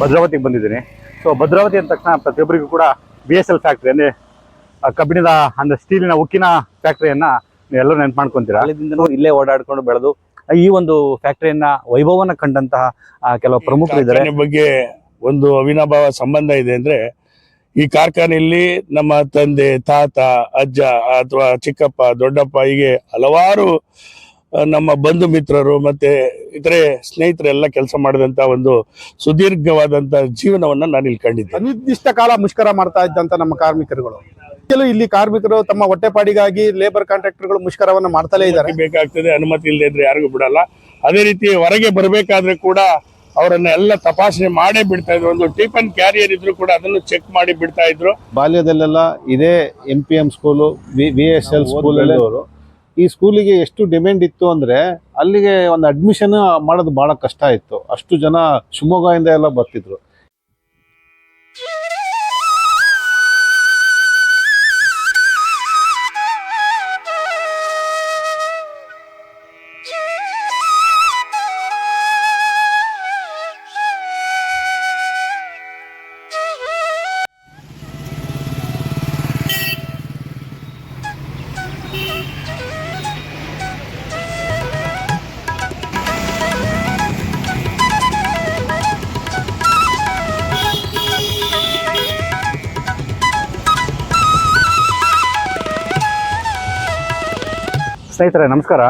ಭದ್ರಾವತಿಗೆ ಬಂದಿದ್ದೀನಿ. ಸೊ ಭದ್ರಾವತಿ ಅಂದ ತಕ್ಷಣ ಪ್ರತಿಯೊಬ್ಬರಿಗೂ ಕೂಡ ಬಿ ಎಸ್ ಎಲ್ ಫ್ಯಾಕ್ಟ್ರಿ ಅಂದರೆ ಕಬ್ಬಿಣದ ಅಂದರೆ ಸ್ಟೀಲಿನ ಉಕ್ಕಿನ ಫ್ಯಾಕ್ಟ್ರಿಯನ್ನ ಎಲ್ಲರೂ ನೆನ್ಪು ಮಾಡ್ಕೊಂತೀರಾ ಅಲ್ಲಿಂದನೂ ಇಲ್ಲೇ ಓಡಾಡ್ಕೊಂಡು ಬೆಳೆದು ಈ ಒಂದು ಫ್ಯಾಕ್ಟರಿಯನ್ನ ವೈಭವನ ಕಂಡಂತಹ ಆ, ಕೆಲವು ಪ್ರಮುಖರಿದ್ದಾರೆ ಬಗ್ಗೆ ಒಂದು ಅವಿನಾಭಾವ ಸಂಬಂಧ ಇದೆ ಅಂದ್ರೆ ಈ ಕಾರ್ಖಾನೆಯಲ್ಲಿ ನಮ್ಮ ತಂದೆ ತಾತ ಅಜ್ಜ ಅಥವಾ ಚಿಕ್ಕಪ್ಪ ದೊಡ್ಡಪ್ಪ ಹೀಗೆ ಹಲವಾರು ನಮ್ಮ ಬಂಧು ಮಿತ್ರರು ಮತ್ತೆ ಇತರೆ ಸ್ನೇಹಿತರೆಲ್ಲ ಕೆಲಸ ಮಾಡಿದಂತ ಒಂದು ಸುದೀರ್ಘವಾದಂತ ಜೀವನವನ್ನ ನಾನು ಇಲ್ಲಿ ಕಂಡಿದ್ದೆ ಅನಿರ್ದಿಷ್ಟ ಕಾಲ ಮುಷ್ಕರ ಮಾಡ್ತಾ ಇದ್ದಂಥ ನಮ್ಮ ಕಾರ್ಮಿಕರುಗಳು. ಕೆಲವು ಇಲ್ಲಿ ಕಾರ್ಮಿಕರು ತಮ್ಮ ಹೊಟ್ಟೆಪಾಡಿಗಾಗಿ ಲೇಬರ್ ಕಾಂಟ್ರಾಕ್ಟರ್ಗಳು ಮುಷ್ಕರವನ್ನು ಮಾಡ್ತಲೇ ಇದ್ದಾರೆ. ಬೇಕಾಗ್ತದೆ ಅನುಮತಿ ಇಲ್ಲದೆ ಇದ್ರೆ ಯಾರಿಗೂ ಬಿಡಲ್ಲ. ಅದೇ ರೀತಿ ಹೊರಗೆ ಬರಬೇಕಾದ್ರೆ ಕೂಡ ಅವರನ್ನ ಎಲ್ಲ ತಪಾಸಣೆ ಮಾಡೇ ಬಿಡ್ತಾ ಇದ್ರು. ಒಂದು ಟಿಫನ್ ಕ್ಯಾರಿಯರ್ ಇದ್ರು ಕೂಡ ಅದನ್ನು ಚೆಕ್ ಮಾಡಿ ಬಿಡ್ತಾ ಇದ್ರು. ಬಾಲ್ಯದಲ್ಲೆಲ್ಲ ಇದೇ M P M school V S L school ಅವರು ಈ ಸ್ಕೂಲಿಗೆ ಎಷ್ಟು ಡಿಮ್ಯಾಂಡ್ ಇತ್ತು ಅಂದ್ರೆ ಅಲ್ಲಿಗೆ ಒಂದು ಅಡ್ಮಿಷನ್ ಮಾಡೋದು ಬಹಳ ಕಷ್ಟ ಇತ್ತು. ಅಷ್ಟು ಜನ ಶಿವಮೊಗ್ಗದಿಂದ ಎಲ್ಲ ಬರ್ತಿದ್ರು. ಸ್ನೇಹಿತರೆ ನಮಸ್ಕಾರ.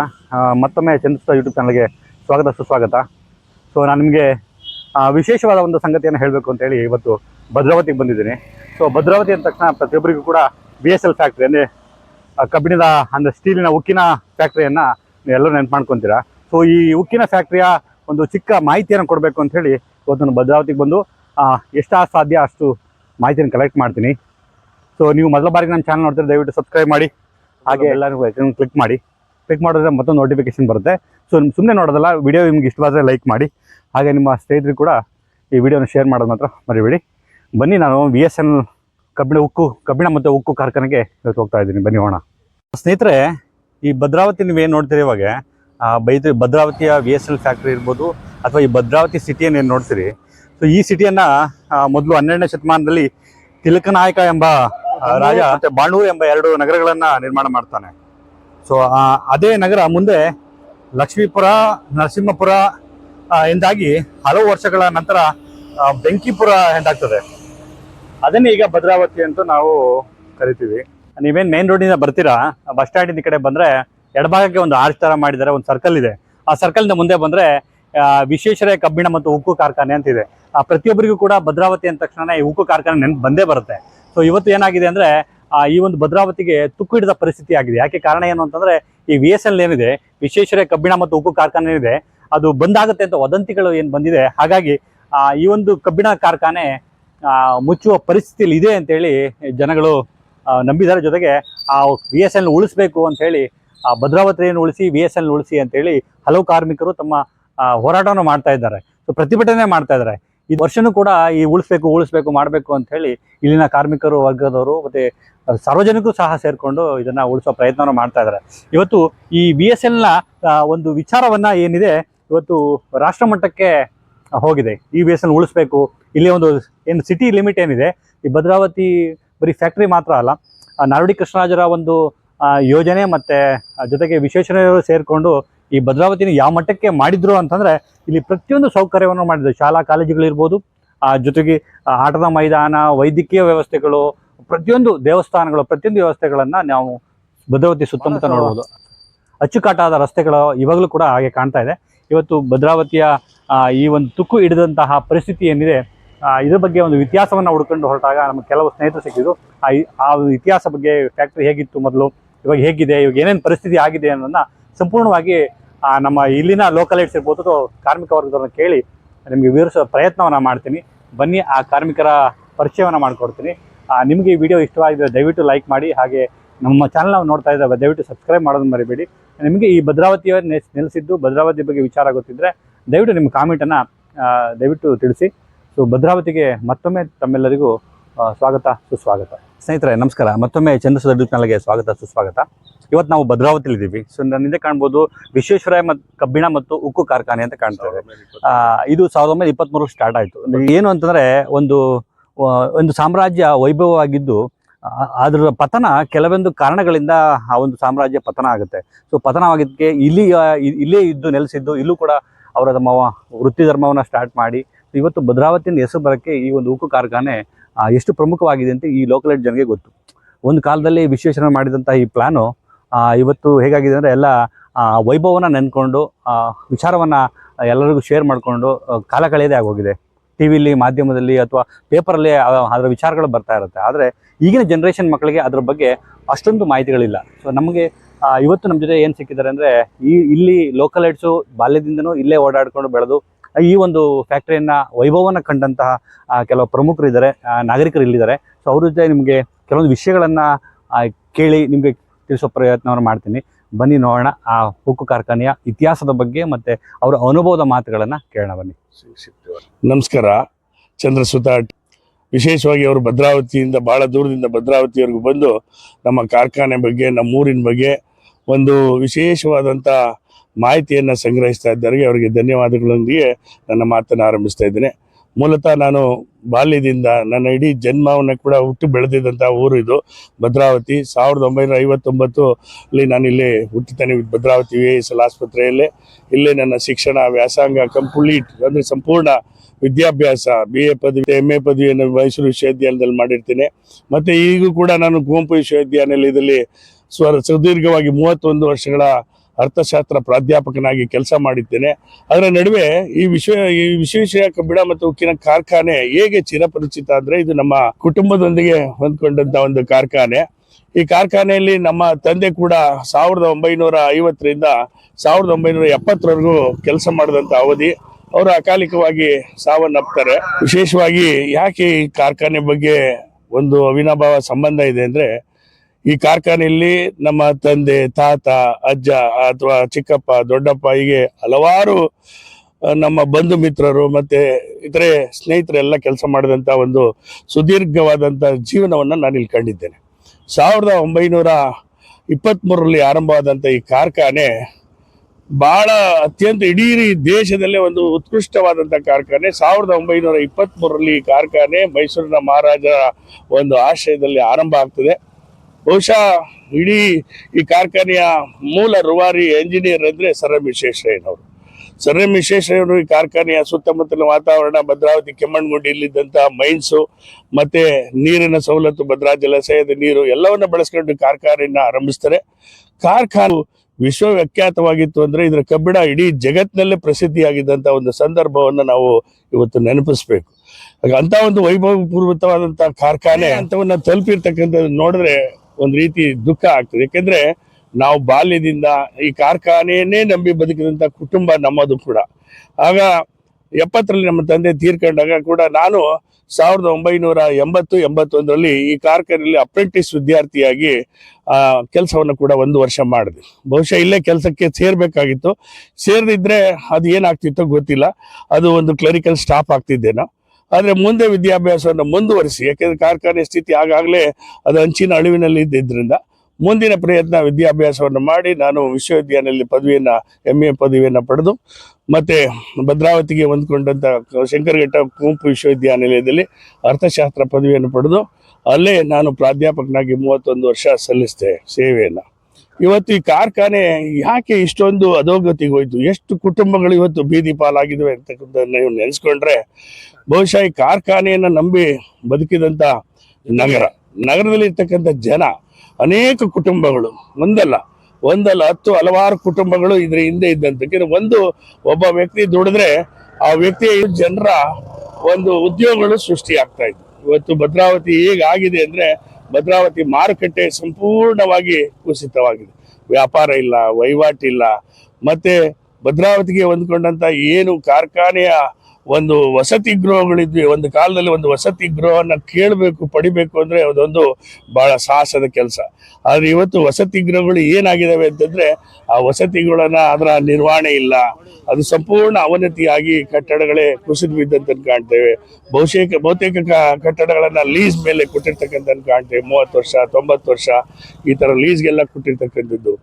ಮತ್ತೊಮ್ಮೆ ಚಂದ್ರಸ್ತ ಯೂಟ್ಯೂಬ್ ಚಾನಲ್ಗೆ ಸ್ವಾಗತ ಸುಸ್ವಾಗತ. ಸೊ ನಾನು ನಿಮಗೆ ವಿಶೇಷವಾದ ಒಂದು ಸಂಗತಿಯನ್ನು ಹೇಳಬೇಕು ಅಂತೇಳಿ ಇವತ್ತು ಭದ್ರಾವತಿಗೆ ಬಂದಿದ್ದೀನಿ. ಸೊ ಭದ್ರಾವತಿ ಅಂದ ತಕ್ಷಣ ಪ್ರತಿಯೊಬ್ಬರಿಗೂ ಕೂಡ ಬಿ ಎಸ್ ಎಲ್ ಫ್ಯಾಕ್ಟ್ರಿ ಅಂದರೆ ಕಬ್ಬಿಣದ ಅಂದರೆ ಸ್ಟೀಲಿನ ಉಕ್ಕಿನ ಫ್ಯಾಕ್ಟ್ರಿಯನ್ನು ಎಲ್ಲರೂ ನೆನ್ಪು ಮಾಡ್ಕೊತೀರಾ? ಸೊ ಈ ಉಕ್ಕಿನ ಫ್ಯಾಕ್ಟ್ರಿಯ ಒಂದು ಚಿಕ್ಕ ಮಾಹಿತಿಯನ್ನು ಕೊಡಬೇಕು ಅಂತ ಹೇಳಿ ಇವತ್ತು ನಾನು ಭದ್ರಾವತಿಗೆ ಬಂದು ಎಷ್ಟು ಸಾಧ್ಯ ಅಷ್ಟು ಮಾಹಿತಿಯನ್ನು ಕಲೆಕ್ಟ್ ಮಾಡ್ತೀನಿ. ಸೊ ನೀವು ಮೊದಲ ಬಾರಿಗೆ ನನ್ನ ಚಾನಲ್ ನೋಡ್ತೀರಿ ದಯವಿಟ್ಟು ಸಬ್ಸ್ಕ್ರೈಬ್ ಮಾಡಿ. ಹಾಗೆ ಎಲ್ಲರಿಗೂ ಕ್ಲಿಕ್ ಮಾಡಿ. ಕ್ಲಿಕ್ ಮಾಡಿದ್ರೆ ಮತ್ತೊಂದು ನೋಟಿಫಿಕೇಶನ್ ಬರುತ್ತೆ. ಸೊ ಸುಮ್ಮನೆ ನೋಡೋದಲ್ಲ ವಿಡಿಯೋ ನಿಮ್ಗೆ ಇಷ್ಟವಾದರೆ ಲೈಕ್ ಮಾಡಿ. ಹಾಗೆ ನಿಮ್ಮ ಸ್ನೇಹಿತರು ಕೂಡ ಈ ವಿಡಿಯೋನ ಶೇರ್ ಮಾಡೋದು ಮಾತ್ರ ಮರಿಬೇಡಿ. ಬನ್ನಿ ನಾನು ವಿ ಎಸ್ ಎನ್ ಕಬ್ಬಿಣ ಉಕ್ಕು ಕಬ್ಬಿಣ ಮತ್ತು ಉಕ್ಕು ಕಾರ್ಖಾನೆಗೆ ಇವತ್ತು ಹೋಗ್ತಾ ಇದ್ದೀನಿ. ಬನ್ನಿ ಹೋಣ ಸ್ನೇಹಿತರೆ ಈ ಭದ್ರಾವತಿ ನೀವೇನು ನೋಡ್ತೀರಿ ಇವಾಗ? ಆ, ಬೈದು ಭದ್ರಾವತಿಯ ವಿ ಎಸ್ ಎಲ್ ಫ್ಯಾಕ್ಟ್ರಿ ಇರ್ಬೋದು ಅಥವಾ ಈ ಭದ್ರಾವತಿ ಸಿಟಿಯನ್ನು ಏನು ನೋಡ್ತೀರಿ? ಸೊ ಈ ಸಿಟಿಯನ್ನು ಮೊದಲು ಹನ್ನೆರಡನೇ ಶತಮಾನದಲ್ಲಿ ತಿಲಕನಾಯಕ ಎಂಬ ರಾಜ ಮತ್ತು ಬಾಣೂರು ಎಂಬ ಎರಡು ನಗರಗಳನ್ನು ನಿರ್ಮಾಣ ಮಾಡ್ತಾನೆ. ಸೊ ಅದೇ ನಗರ ಮುಂದೆ ಲಕ್ಷ್ಮೀಪುರ, ನರಸಿಂಹಪುರ ಎಂದಾಗಿ ಹಲವು ವರ್ಷಗಳ ನಂತರ ಬೆಂಕಿಪುರ ಎಂದಾಗ್ತದೆ. ಅದನ್ನೇ ಈಗ ಭದ್ರಾವತಿ ಅಂತ ನಾವು ಕರಿತೀವಿ. ನೀವೇನು ಮೇನ್ ರೋಡಿಂದ ಬರ್ತೀರಾ? ಬಸ್ ಸ್ಟ್ಯಾಂಡಿನ ಕಡೆ ಬಂದ್ರೆ ಎಡಭಾಗಕ್ಕೆ ಒಂದು ಆರ್ಚ್ ತರ ಮಾಡಿದ್ದಾರೆ, ಒಂದು ಸರ್ಕಲ್ ಇದೆ. ಆ ಸರ್ಕಲ್ ಮುಂದೆ ಬಂದ್ರೆ ವಿಶ್ವೇಶ್ವರ ಕಬ್ಬಿಣ ಮತ್ತು ಉಕ್ಕು ಕಾರ್ಖಾನೆ ಅಂತ ಇದೆ. ಆ, ಪ್ರತಿಯೊಬ್ಬರಿಗೂ ಕೂಡ ಭದ್ರಾವತಿ ಅಂದ ತಕ್ಷಣ ಈ ಉಕ್ಕು ಕಾರ್ಖಾನೆ ನೆನ್ಪು ಬಂದೇ ಬರುತ್ತೆ. ಸೊ ಇವತ್ತು ಏನಾಗಿದೆ ಅಂದ್ರೆ ಆ, ಈ ಒಂದು ಭದ್ರಾವತಿಗೆ ತುಕ್ಕು ಹಿಡಿದ ಪರಿಸ್ಥಿತಿ ಆಗಿದೆ. ಯಾಕೆ ಕಾರಣ ಏನು ಅಂತಂದ್ರೆ ಈ ವಿ ಎಸ್ ಎಲ್ ಏನಿದೆ ವಿಶ್ವೇಶ್ವರ ಕಬ್ಬಿಣ ಮತ್ತು ಉಕ್ಕು ಕಾರ್ಖಾನೆ ಏನಿದೆ ಅದು ಬಂದಾಗುತ್ತೆ ಅಂತ ವದಂತಿಗಳು ಏನು ಬಂದಿದೆ ಹಾಗಾಗಿ ಆ, ಈ ಒಂದು ಕಬ್ಬಿಣ ಕಾರ್ಖಾನೆ ಮುಚ್ಚುವ ಪರಿಸ್ಥಿತಿಯಲ್ಲಿ ಇದೆ ಅಂತೇಳಿ ಜನಗಳು ನಂಬಿದಾರ ನಂಬಿದ್ದಾರೆ. ಜೊತೆಗೆ ಆ ವಿ ಎಸ್ ಎಲ್ ಉಳಿಸ್ಬೇಕು ಅಂತ ಹೇಳಿ ಆ ಭದ್ರಾವತಿಯನ್ನು ಉಳಿಸಿ ವಿ ಎಸ್ ಎಲ್ ಉಳಿಸಿ ಅಂತೇಳಿ ಹಲವು ಕಾರ್ಮಿಕರು ತಮ್ಮ ಹೋರಾಟವನ್ನು ಮಾಡ್ತಾ ಇದ್ದಾರೆ. ಸೊ ಪ್ರತಿಭಟನೆ ಮಾಡ್ತಾ ಇದ್ದಾರೆ. ಈ ವರ್ಷನೂ ಕೂಡ ಈ ಉಳಿಸ್ಬೇಕು ಉಳಿಸ್ಬೇಕು ಮಾಡಬೇಕು ಅಂತ ಹೇಳಿ ಇಲ್ಲಿನ ಕಾರ್ಮಿಕರು ವರ್ಗದವರು ಮತ್ತೆ ಸಾರ್ವಜನಿಕರು ಸಹ ಸೇರಿಕೊಂಡು ಇದನ್ನ ಉಳಿಸೋ ಪ್ರಯತ್ನವನ್ನು ಮಾಡ್ತಾ ಇದ್ದಾರೆ ಇವತ್ತು ಈ ಬಿ ಎಸ್ ಎಲ್ನ ಒಂದು ವಿಚಾರವನ್ನ ಏನಿದೆ, ಇವತ್ತು ರಾಷ್ಟ್ರ ಮಟ್ಟಕ್ಕೆ ಹೋಗಿದೆ. ಈ ಬಿ ಎಸ್ ಎಲ್ ಉಳಿಸ್ಬೇಕು. ಇಲ್ಲಿ ಒಂದು ಏನು ಸಿಟಿ ಲಿಮಿಟ್ ಏನಿದೆ, ಈ ಭದ್ರಾವತಿ ಬರೀ ಫ್ಯಾಕ್ಟ್ರಿ ಮಾತ್ರ ಅಲ್ಲ ನಾಲ್ವಡಿ ಕೃಷ್ಣರಾಜರ ಒಂದು ಯೋಜನೆ ಮತ್ತೆ ಜೊತೆಗೆ ವಿಶೇಷಣೆಯವರು ಸೇರಿಕೊಂಡು ಈ ಭದ್ರಾವತಿನ ಯಾವ ಮಟ್ಟಕ್ಕೆ ಮಾಡಿದ್ರು ಅಂತಂದ್ರೆ, ಇಲ್ಲಿ ಪ್ರತಿಯೊಂದು ಸೌಕರ್ಯವನ್ನು ಮಾಡಿದ್ರು. ಶಾಲಾ, ಕಾಲೇಜುಗಳಿರ್ಬೋದು, ಆ, ಜೊತೆಗೆ ಆಟದ ಮೈದಾನ, ವೈದ್ಯಕೀಯ ವ್ಯವಸ್ಥೆಗಳು ಪ್ರತಿಯೊಂದು ದೇವಸ್ಥಾನಗಳು ಪ್ರತಿಯೊಂದು ವ್ಯವಸ್ಥೆಗಳನ್ನ ನಾವು ಭದ್ರಾವತಿ ಸುತ್ತಮುತ್ತ ನೋಡ್ಬೋದು. ಅಚ್ಚುಕಟ್ಟಾದ ರಸ್ತೆಗಳು ಇವಾಗಲೂ ಕೂಡ ಹಾಗೆ ಕಾಣ್ತಾ ಇದೆ. ಇವತ್ತು ಭದ್ರಾವತಿಯ ಈ ಒಂದು ತುಕ್ಕು ಹಿಡಿದಂತಹ ಪರಿಸ್ಥಿತಿ ಏನಿದೆ ಇದ್ರ ಬಗ್ಗೆ ಒಂದು ಇತಿಹಾಸವನ್ನು ಹುಡ್ಕೊಂಡು ಹೊರಟಾಗ ನಮ್ಗೆ ಕೆಲವು ಸ್ನೇಹಿತರು ಸಿಕ್ಕಿದ್ರು. ಆ ಇತಿಹಾಸ ಬಗ್ಗೆ ಫ್ಯಾಕ್ಟ್ರಿ ಹೇಗಿತ್ತು ಮೊದಲು ಇವಾಗ ಹೇಗಿದೆ ಇವಾಗ ಏನೇನು ಪರಿಸ್ಥಿತಿ ಆಗಿದೆ ಅನ್ನೋದನ್ನ ಸಂಪೂರ್ಣವಾಗಿ ನಮ್ಮ ಇಲ್ಲಿನ ಲೋಕಲೈಟ್ಸ್ ಇರ್ಬೋದು ಅಥವಾ ಕಾರ್ಮಿಕ ವರ್ಗದವ್ರನ್ನ ಕೇಳಿ ನಿಮಗೆ ವಿವರಿಸೋ ಪ್ರಯತ್ನವನ್ನು ಮಾಡ್ತೀನಿ. ಬನ್ನಿ ಆ ಕಾರ್ಮಿಕರ ಪರಿಚಯವನ್ನು ಮಾಡಿಕೊಡ್ತೀನಿ. ನಿಮಗೆ ಈ ವಿಡಿಯೋ ಇಷ್ಟವಾಗಿದೆ ದಯವಿಟ್ಟು ಲೈಕ್ ಮಾಡಿ, ಹಾಗೆ ನಮ್ಮ ಚಾನಲ್ ನಾವು ನೋಡ್ತಾ ಇದ್ದಾವೆ ದಯವಿಟ್ಟು ಸಬ್ಸ್ಕ್ರೈಬ್ ಮಾಡೋದನ್ನ ಮರಿಬೇಡಿ. ನಿಮಗೆ ಈ ಭದ್ರಾವತಿಯ ನೆಲೆಸಿದ್ದು ಭದ್ರಾವತಿ ಬಗ್ಗೆ ವಿಚಾರ ಗೊತ್ತಿದ್ದರೆ ದಯವಿಟ್ಟು ನಿಮ್ಮ ಕಾಮೆಂಟನ್ನು ದಯವಿಟ್ಟು ತಿಳಿಸಿ. ಸೊ ಭದ್ರಾವತಿಗೆ ಮತ್ತೊಮ್ಮೆ ತಮ್ಮೆಲ್ಲರಿಗೂ ಸ್ವಾಗತ, ಸುಸ್ವಾಗತ. ಸ್ನೇಹಿತರೆ, ನಮಸ್ಕಾರ. ಮತ್ತೊಮ್ಮೆ ಚಂದ್ರಸುಧ ಚಾನಲ್ಗೆ ಸ್ವಾಗತ, ಸುಸ್ವಾಗತ. ಇವತ್ತು ನಾವು ಭದ್ರಾವತಿಲಿದ್ದೀವಿ ಸೊ ನನ್ನಿಂದ ಕಾಣ್ಬೋದು ವಿಶ್ವೇಶ್ವರಯ್ಯ ಮತ್ತು ಕಬ್ಬಿಣ ಮತ್ತು ಉಕ್ಕು ಕಾರ್ಖಾನೆ ಅಂತ ಕಾಣ್ತಾ ಇದೆ. ಇದು ಸಾವಿರದ ಒಂಬೈನೂರ ಇಪ್ಪತ್ತ್ಮೂರು ಸ್ಟಾರ್ಟ್ ಆಯಿತು. ಏನು ಅಂತಂದರೆ ಒಂದು ಒಂದು ಸಾಮ್ರಾಜ್ಯ ವೈಭವವಾಗಿದ್ದು ಅದರ ಪತನ ಕೆಲವೊಂದು ಕಾರಣಗಳಿಂದ ಆ ಒಂದು ಸಾಮ್ರಾಜ್ಯ ಪತನ ಆಗುತ್ತೆ. ಸೊ ಪತನವಾಗಿದ್ದಕ್ಕೆ ಇಲ್ಲಿ ಇಲ್ಲೇ ಇದ್ದು ನೆಲೆಸಿದ್ದು, ಇಲ್ಲೂ ಕೂಡ ಅವರ ತಮ್ಮ ವೃತ್ತಿ ಧರ್ಮವನ್ನು ಸ್ಟಾರ್ಟ್ ಮಾಡಿ ಇವತ್ತು ಭದ್ರಾವತಿಯಿಂದ ಹೆಸರು ಬರೋಕ್ಕೆ ಈ ಒಂದು ಉಕ್ಕು ಕಾರ್ಖಾನೆ ಎಷ್ಟು ಪ್ರಮುಖವಾಗಿದೆ ಅಂತ ಈ ಲೋಕಲ್ ಜನರಿಗೆ ಗೊತ್ತು. ಒಂದು ಕಾಲದಲ್ಲಿ ವಿಶ್ಲೇಷಣೆ ಮಾಡಿದಂಥ ಈ ಪ್ಲಾನು ಇವತ್ತು ಹೇಗಾಗಿದೆ ಅಂದರೆ ಎಲ್ಲ ವೈಭವನ ನೆನ್ಕೊಂಡು ವಿಚಾರವನ್ನ ಎಲ್ಲರಿಗೂ ಶೇರ್ ಮಾಡಿಕೊಂಡು ಕಾಲ ಕಳೆಯದೇ ಆಗೋಗಿದೆ. ಟಿ ವಿಲಿ ಮಾಧ್ಯಮದಲ್ಲಿ ಅಥವಾ ಪೇಪರಲ್ಲಿ ಅದರ ವಿಚಾರಗಳು ಬರ್ತಾ ಇರುತ್ತೆ. ಆದರೆ ಈಗಿನ ಜನ್ರೇಷನ್ ಮಕ್ಕಳಿಗೆ ಅದ್ರ ಬಗ್ಗೆ ಅಷ್ಟೊಂದು ಮಾಹಿತಿಗಳಿಲ್ಲ. ಸೊ ನಮಗೆ ಇವತ್ತು ನಮ್ಮ ಜೊತೆ ಏನು ಸಿಕ್ಕಿದ್ದಾರೆ ಅಂದರೆ ಈ, ಇಲ್ಲಿ ಲೋಕಲ್ ಹೆಡ್ಸು ಬಾಲ್ಯದಿಂದನೂ ಇಲ್ಲೇ ಓಡಾಡಿಕೊಂಡು ಬೆಳೆದು, ಈ ಒಂದು ಫ್ಯಾಕ್ಟ್ರಿಯನ್ನು ವೈಭವನ ಕಂಡಂತಹ ಕೆಲವು ಪ್ರಮುಖರು ಇದ್ದಾರೆ ನಾಗರಿಕರು ಇಲ್ಲಿದ್ದಾರೆ. ಸೊ ಅವ್ರ ಜೊತೆ ನಿಮಗೆ ಕೆಲವೊಂದು ವಿಷಯಗಳನ್ನು ಕೇಳಿ ನಿಮಗೆ ತಿಳಿಸೋ ಪ್ರಯತ್ನವನ್ನು ಮಾಡ್ತೀನಿ. ಬನ್ನಿ ನೋಡೋಣ. ಆ ಉಕ್ಕು ಕಾರ್ಖಾನೆಯ ಇತಿಹಾಸದ ಬಗ್ಗೆ ಮತ್ತೆ ಅವರ ಅನುಭವದ ಮಾತುಗಳನ್ನು ಕೇಳೋಣ ಬನ್ನಿ. ನಮಸ್ಕಾರ. ಚಂದ್ರಸುತ ವಿಶೇಷವಾಗಿ ಅವರು ಭದ್ರಾವತಿಯಿಂದ ಬಹಳ ದೂರದಿಂದ ಭದ್ರಾವತಿಯವರೆಗೂ ಬಂದು ನಮ್ಮ ಕಾರ್ಖಾನೆ ಬಗ್ಗೆ, ನಮ್ಮ ಊರಿನ ಬಗ್ಗೆ ಒಂದು ವಿಶೇಷವಾದಂಥ ಮಾಹಿತಿಯನ್ನು ಸಂಗ್ರಹಿಸ್ತಾ ಇದ್ದಾರೆ. ಅವರಿಗೆ ಧನ್ಯವಾದಗಳೊಂದಿಗೆ ನನ್ನ ಮಾತನ್ನು ಆರಂಭಿಸ್ತಾ ಇದ್ದೇನೆ. ಮೂಲತಃ ನಾನು ಬಾಲ್ಯದಿಂದ ನನ್ನ ಇಡೀ ಜನ್ಮವನ್ನು ಕೂಡ ಹುಟ್ಟು ಬೆಳೆದಿದ್ದಂಥ ಊರು ಇದು. ಭದ್ರಾವತಿ. ಸಾವಿರದ ಒಂಬೈನೂರ ಐವತ್ತೊಂಬತ್ತು ಅಲ್ಲಿ ನಾನು ಇಲ್ಲಿ ಹುಟ್ಟುತ್ತೇನೆ ಭದ್ರಾವತಿ ವಿ ಎಸ್ ಎಲ್ ಆಸ್ಪತ್ರೆಯಲ್ಲೇ. ಇಲ್ಲೇ ನನ್ನ ಶಿಕ್ಷಣ, ವ್ಯಾಸಂಗ ಕಂಪ್ಲೀಟ್ ಅಂದರೆ ಸಂಪೂರ್ಣ ವಿದ್ಯಾಭ್ಯಾಸ ಬಿ ಎ ಪದವಿ ಎಂ ಎ ಪದವಿಯನ್ನು ಮೈಸೂರು ವಿಶ್ವವಿದ್ಯಾಲಯದಲ್ಲಿ ಮಾಡಿರ್ತೀನಿ. ಮತ್ತು ಈಗೂ ಕೂಡ ನಾನು ಕುವೆಂಪು ವಿಶ್ವವಿದ್ಯಾನಿಲಯದಲ್ಲಿ ಸ್ವ ಸುದೀರ್ಘವಾಗಿ ಮೂವತ್ತೊಂದು ವರ್ಷಗಳ ಅರ್ಥಶಾಸ್ತ್ರ ಪ್ರಾಧ್ಯಾಪಕನಾಗಿ ಕೆಲಸ ಮಾಡಿದ್ದೇನೆ. ಅದರ ನಡುವೆ ಈ ವಿಶ್ವ, ಈ ವಿಶ್ವೇಶ್ವರ ಕಬ್ಬಿಣ ಮತ್ತು ಉಕ್ಕಿನ ಕಾರ್ಖಾನೆ ಹೇಗೆ ಚಿರಪರಿಚಿತ ಅಂದ್ರೆ ಇದು ನಮ್ಮ ಕುಟುಂಬದೊಂದಿಗೆ ಹೊಂದ್ಕೊಂಡಂತ ಒಂದು ಕಾರ್ಖಾನೆ. ಈ ಕಾರ್ಖಾನೆಯಲ್ಲಿ ನಮ್ಮ ತಂದೆ ಕೂಡ ಸಾವಿರದ ಒಂಬೈನೂರ ಐವತ್ತರಿಂದ ಸಾವಿರದ ಒಂಬೈನೂರ ಎಪ್ಪತ್ತರವರೆಗೂ ಕೆಲಸ ಮಾಡಿದಂಥ ಅವಧಿ. ಅವರು ಅಕಾಲಿಕವಾಗಿ ಸಾವನ್ನಪ್ತಾರೆ. ವಿಶೇಷವಾಗಿ ಯಾಕೆ ಈ ಕಾರ್ಖಾನೆ ಬಗ್ಗೆ ಒಂದು ಅವಿನಾಭಾವ ಸಂಬಂಧ ಇದೆ ಅಂದ್ರೆ ಈ ಕಾರ್ಖಾನೆಯಲ್ಲಿ ನಮ್ಮ ತಂದೆ, ತಾತ, ಅಜ್ಜ ಅಥವಾ ಚಿಕ್ಕಪ್ಪ, ದೊಡ್ಡಪ್ಪ ಹೀಗೆ ಹಲವಾರು ನಮ್ಮ ಬಂಧು ಮಿತ್ರರು ಮತ್ತೆ ಇತರೆ ಸ್ನೇಹಿತರೆಲ್ಲ ಕೆಲಸ ಮಾಡಿದಂಥ ಒಂದು ಸುದೀರ್ಘವಾದಂಥ ಜೀವನವನ್ನು ನಾನು ಇಲ್ಲಿ ಕಂಡಿದ್ದೇನೆ. ಸಾವಿರದ ಒಂಬೈನೂರ ಇಪ್ಪತ್ತ್ಮೂರರಲ್ಲಿ ಆರಂಭವಾದಂಥ ಈ ಕಾರ್ಖಾನೆ ಬಹಳ ಅತ್ಯಂತ ಇಡೀ ದೇಶದಲ್ಲೇ ಒಂದು ಉತ್ಕೃಷ್ಟವಾದಂಥ ಕಾರ್ಖಾನೆ. ಸಾವಿರದ ಒಂಬೈನೂರ ಇಪ್ಪತ್ತ್ಮೂರರಲ್ಲಿ ಈ ಕಾರ್ಖಾನೆ ಮೈಸೂರಿನ ಮಹಾರಾಜ ಒಂದು ಆಶ್ರಯದಲ್ಲಿ ಆರಂಭ ಆಗ್ತದೆ. ಬಹುಶಃ ಇಡೀ ಈ ಕಾರ್ಖಾನೆಯ ಮೂಲ ರುವಾರಿ ಎಂಜಿನಿಯರ್ ಅಂದ್ರೆ ಸರ್ ಎಂ ವಿಶ್ವೇಶ್ವರಯ್ಯನವರು ಸರ್ ಎಂ ವಿಶ್ವೇಶ್ವರಯ್ಯನವರು ಈ ಕಾರ್ಖಾನೆಯ ಸುತ್ತಮುತ್ತಲಿನ ವಾತಾವರಣ, ಭದ್ರಾವತಿ ಕೆಮ್ಮಣ್ಣಗುಂಡಿಯಲ್ಲಿದ್ದಂಥ ಮೈನ್ಸು ಮತ್ತೆ ನೀರಿನ ಸವಲತ್ತು ಭದ್ರಾ ಜಲಾಶಯದ ನೀರು ಎಲ್ಲವನ್ನ ಬಳಸ್ಕೊಂಡು ಕಾರ್ಖಾನೆಯನ್ನು ಆರಂಭಿಸ್ತಾರೆ. ಕಾರ್ಖಾನೆ ವಿಶ್ವವಿಖ್ಯಾತವಾಗಿತ್ತು ಅಂದ್ರೆ ಇದರ ಕಬ್ಬಿಣ ಇಡೀ ಜಗತ್ತಿನಲ್ಲೇ ಪ್ರಸಿದ್ಧಿಯಾಗಿದ್ದಂಥ ಒಂದು ಸಂದರ್ಭವನ್ನು ನಾವು ಇವತ್ತು ನೆನಪಿಸ್ಬೇಕು. ಅಂತ ಒಂದು ವೈಭವಪೂರ್ವಕವಾದಂಥ ಕಾರ್ಖಾನೆ ಅಂತವನ್ನ ತಲುಪಿರ್ತಕ್ಕಂಥದ್ದು ನೋಡಿದ್ರೆ ಒಂದು ರೀತಿ ದುಃಖ ಆಗ್ತದೆ. ಯಾಕೆಂದ್ರೆ ನಾವು ಬಾಲ್ಯದಿಂದ ಈ ಕಾರ್ಖಾನೆಯನ್ನೇ ನಂಬಿ ಬದುಕಿದಂಥ ಕುಟುಂಬ ನಮ್ಮದು ಕೂಡ. ಆಗ ಎಪ್ಪತ್ತರಲ್ಲಿ ನಮ್ಮ ತಂದೆ ತೀರ್ಕೊಂಡಾಗ ಕೂಡ ನಾನು ಸಾವಿರದ ಒಂಬೈನೂರ ಎಂಬತ್ತು, ಎಂಬತ್ತೊಂದರಲ್ಲಿ ಈ ಕಾರ್ಖಾನೆಯಲ್ಲಿ ಅಪ್ರೆಂಟಿಸ್ ವಿದ್ಯಾರ್ಥಿಯಾಗಿ ಕೆಲಸವನ್ನು ಕೂಡ ಒಂದು ವರ್ಷ ಮಾಡಿದೆ. ಬಹುಶಃ ಇಲ್ಲೇ ಕೆಲಸಕ್ಕೆ ಸೇರಬೇಕಾಗಿತ್ತು. ಸೇರದಿದ್ರೆ ಅದು ಏನಾಗ್ತಿತ್ತೋ ಗೊತ್ತಿಲ್ಲ. ಅದು ಒಂದು ಕ್ಲರಿಕಲ್ ಸ್ಟಾಫ್ ಆಗ್ತಿದ್ದೇನೋ. ಆದರೆ ಮುಂದೆ ವಿದ್ಯಾಭ್ಯಾಸವನ್ನು ಮುಂದುವರಿಸಿ, ಯಾಕೆಂದ್ರೆ ಕಾರ್ಖಾನೆ ಸ್ಥಿತಿ ಆಗಾಗಲೇ ಅದು ಅಂಚಿನ ಅಳಿವಿನಲ್ಲಿ ಇದ್ದಿದ್ದರಿಂದ ಮುಂದಿನ ಪ್ರಯತ್ನ ವಿದ್ಯಾಭ್ಯಾಸವನ್ನು ಮಾಡಿ ನಾನು ವಿಶ್ವವಿದ್ಯಾಲಯದಲ್ಲಿ ಪದವಿಯನ್ನು ಎಂ ಎ ಪದವಿಯನ್ನು ಪಡೆದು, ಮತ್ತೆ ಭದ್ರಾವತಿಗೆ ಹೊಂದ್ಕೊಂಡಂಥ ಶಂಕರಘಟ್ಟ ಕುಂಪು ವಿಶ್ವವಿದ್ಯಾನಿಲಯದಲ್ಲಿ ಅರ್ಥಶಾಸ್ತ್ರ ಪದವಿಯನ್ನು ಪಡೆದು, ಅಲ್ಲೇ ನಾನು ಪ್ರಾಧ್ಯಾಪಕನಾಗಿ ಮೂವತ್ತೊಂದು ವರ್ಷ ಸಲ್ಲಿಸಿದೆ ಸೇವೆಯನ್ನು. ಇವತ್ತು ಈ ಕಾರ್ಖಾನೆ ಯಾಕೆ ಇಷ್ಟೊಂದು ಅಧೋಗತಿಗೆ ಹೋಯ್ತು? ಎಷ್ಟು ಕುಟುಂಬಗಳು ಇವತ್ತು ಬೀದಿ ಪಾಲಾಗಿದ್ದಾವೆ ಅಂತಕ್ಕಂಥದ್ದನ್ನ ನೀವು ನೆನೆಸ್ಕೊಂಡ್ರೆ ಬಹುಶಃ ಈ ಕಾರ್ಖಾನೆಯನ್ನು ನಂಬಿ ಬದುಕಿದಂಥ ನಗರ ನಗರದಲ್ಲಿ ಇರ್ತಕ್ಕಂಥ ಜನ, ಅನೇಕ ಕುಟುಂಬಗಳು, ಒಂದಲ್ಲ ಒಂದಲ್ಲ ಹತ್ತು ಹಲವಾರು ಕುಟುಂಬಗಳು ಇದ್ರ ಹಿಂದೆ ಇದ್ದಂತಕ್ಕಿಂತ ಒಂದು ಒಬ್ಬ ವ್ಯಕ್ತಿ ದುಡಿದ್ರೆ ಆ ವ್ಯಕ್ತಿಯ ಜನರ ಒಂದು ಉದ್ಯೋಗಗಳು ಸೃಷ್ಟಿ ಆಗ್ತಾ ಇದ್ವು. ಇವತ್ತು ಭದ್ರಾವತಿ ಹೇಗಾಗಿದೆ ಅಂದ್ರೆ ಭದ್ರಾವತಿ ಮಾರುಕಟ್ಟೆ ಸಂಪೂರ್ಣವಾಗಿ ಕುಸಿತವಾಗಿದೆ. ವ್ಯಾಪಾರ ಇಲ್ಲ ವಹಿವಾಟಿಲ್ಲ ಮತ್ತೆ ಭದ್ರಾವತಿಗೆ ಹೊಂದ್ಕೊಂಡಂತ ಏನು ಕಾರ್ಖಾನೆಯ ಒಂದು ವಸತಿ ಗೃಹಗಳಿದ್ವಿ ಒಂದು ಕಾಲದಲ್ಲಿ ಒಂದು ವಸತಿ ಗೃಹವನ್ನ ಕೇಳಬೇಕು ಪಡಿಬೇಕು ಅಂದ್ರೆ ಅದೊಂದು ಬಹಳ ಸಾಹಸದ ಕೆಲಸ. ಆದ್ರೆ ಇವತ್ತು ವಸತಿ ಗೃಹಗಳು ಏನಾಗಿದಾವೆ ಅಂತಂದ್ರೆ ಆ ವಸತಿಗಳನ್ನ ಅದರ ನಿರ್ವಹಣೆ ಇಲ್ಲ. ಅದು ಸಂಪೂರ್ಣ ಅವನತಿಯಾಗಿ ಕಟ್ಟಡಗಳೇ ಕುಸಿದು ಬಿದ್ದಂತ ಕಾಣ್ತೇವೆ. ಬಹುಶೇಕ ಬಹುತೇಕ ಕ- ಕಟ್ಟಡಗಳನ್ನ ಲೀಸ್ ಮೇಲೆ ಕೊಟ್ಟಿರ್ತಕ್ಕಂಥ ಕಾಣ್ತೇವೆ. ಮೂವತ್ತು ವರ್ಷ ತೊಂಬತ್ತು ವರ್ಷ ಈ ತರ ಲೀಸ್ಗೆಲ್ಲ ಕೊಟ್ಟಿರ್ತಕ್ಕಂಥದ್ದು.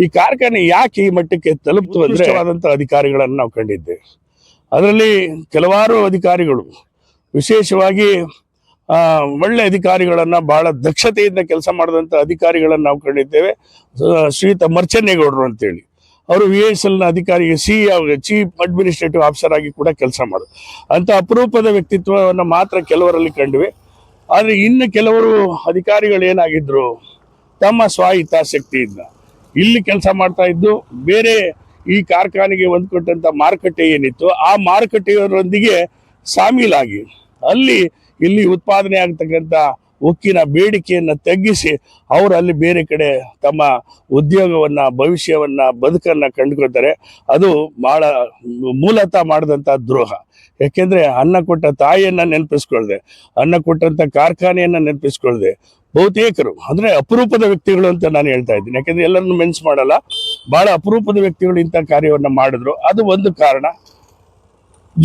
ಈ ಕಾರ್ಖಾನೆ ಯಾಕೆ ಈ ಮಟ್ಟಕ್ಕೆ ತಲುಪ್ತು ಅಂದ್ರೆ ಅಧಿಕಾರಿಗಳನ್ನ ನಾವು ಕಂಡಿದ್ದೇವೆ. ಅದರಲ್ಲಿ ಕೆಲವಾರು ಅಧಿಕಾರಿಗಳು ವಿಶೇಷವಾಗಿ ಒಳ್ಳೆ ಅಧಿಕಾರಿಗಳನ್ನು ಬಹಳ ದಕ್ಷತೆಯಿಂದ ಕೆಲಸ ಮಾಡಿದಂಥ ಅಧಿಕಾರಿಗಳನ್ನು ನಾವು ಕಂಡಿದ್ದೇವೆ. ಶ್ರೀಯುತ ಮರ್ಚನ್ನೇಗೌಡರು ಅಂತೇಳಿ. ಅವರು ವಿ ಎಸ್ ಎಲ್ನ ಅಧಿಕಾರಿ ಸಿ ಚೀಫ್ ಅಡ್ಮಿನಿಸ್ಟ್ರೇಟಿವ್ ಆಫೀಸರ್ ಆಗಿ ಕೂಡ ಕೆಲಸ ಮಾಡೋದು ಅಂತ ಅಪರೂಪದ ವ್ಯಕ್ತಿತ್ವವನ್ನು ಮಾತ್ರ ಕೆಲವರಲ್ಲಿ ಕಂಡ್ವಿ. ಆದರೆ ಇನ್ನು ಕೆಲವರು ಅಧಿಕಾರಿಗಳು ಏನಾಗಿದ್ದರು ತಮ್ಮ ಸ್ವ ಹಿತಾಸಕ್ತಿಯಿಂದ ಇಲ್ಲಿ ಕೆಲಸ ಮಾಡ್ತಾ ಇದ್ದು, ಬೇರೆ ಈ ಕಾರ್ಖಾನೆಗೆ ಹೊಂದ್ಕೊಟ್ಟಂತ ಮಾರುಕಟ್ಟೆ ಏನಿತ್ತು ಆ ಮಾರುಕಟ್ಟೆಯವರೊಂದಿಗೆ ಸಾಮೀಲಾಗಿ ಅಲ್ಲಿ ಇಲ್ಲಿ ಉತ್ಪಾದನೆ ಆಗ್ತಕ್ಕಂಥ ಉಕ್ಕಿನ ಬೇಡಿಕೆಯನ್ನು ತಗ್ಗಿಸಿ ಅವರು ಅಲ್ಲಿ ಬೇರೆ ಕಡೆ ತಮ್ಮ ಉದ್ಯೋಗವನ್ನು, ಭವಿಷ್ಯವನ್ನು ಬದುಕನ್ನು ಕಂಡುಕೊಳ್ತಾರೆ. ಅದು ಭಾಳ ಮೂಲತಃ ಮಾಡಿದಂಥ ದ್ರೋಹ. ಯಾಕೆಂದರೆ ಅನ್ನ ಕೊಟ್ಟ ತಾಯಿಯನ್ನು ನೆನಪಿಸ್ಕೊಳ್ದೆ, ಅನ್ನ ಕೊಟ್ಟಂಥ ಕಾರ್ಖಾನೆಯನ್ನು ನೆನಪಿಸ್ಕೊಳ್ದೆ ಬಹುತೇಕರು. ಅಂದರೆ ಅಪರೂಪದ ವ್ಯಕ್ತಿಗಳು ಅಂತ ನಾನು ಹೇಳ್ತಾ ಇದ್ದೀನಿ. ಯಾಕೆಂದರೆ ಎಲ್ಲರನ್ನು ಮೆನ್ಸ್ ಮಾಡಲ್ಲ. ಭಾಳ ಅಪರೂಪದ ವ್ಯಕ್ತಿಗಳು ಇಂಥ ಕಾರ್ಯವನ್ನು ಮಾಡಿದ್ರು. ಅದು ಒಂದು ಕಾರಣ.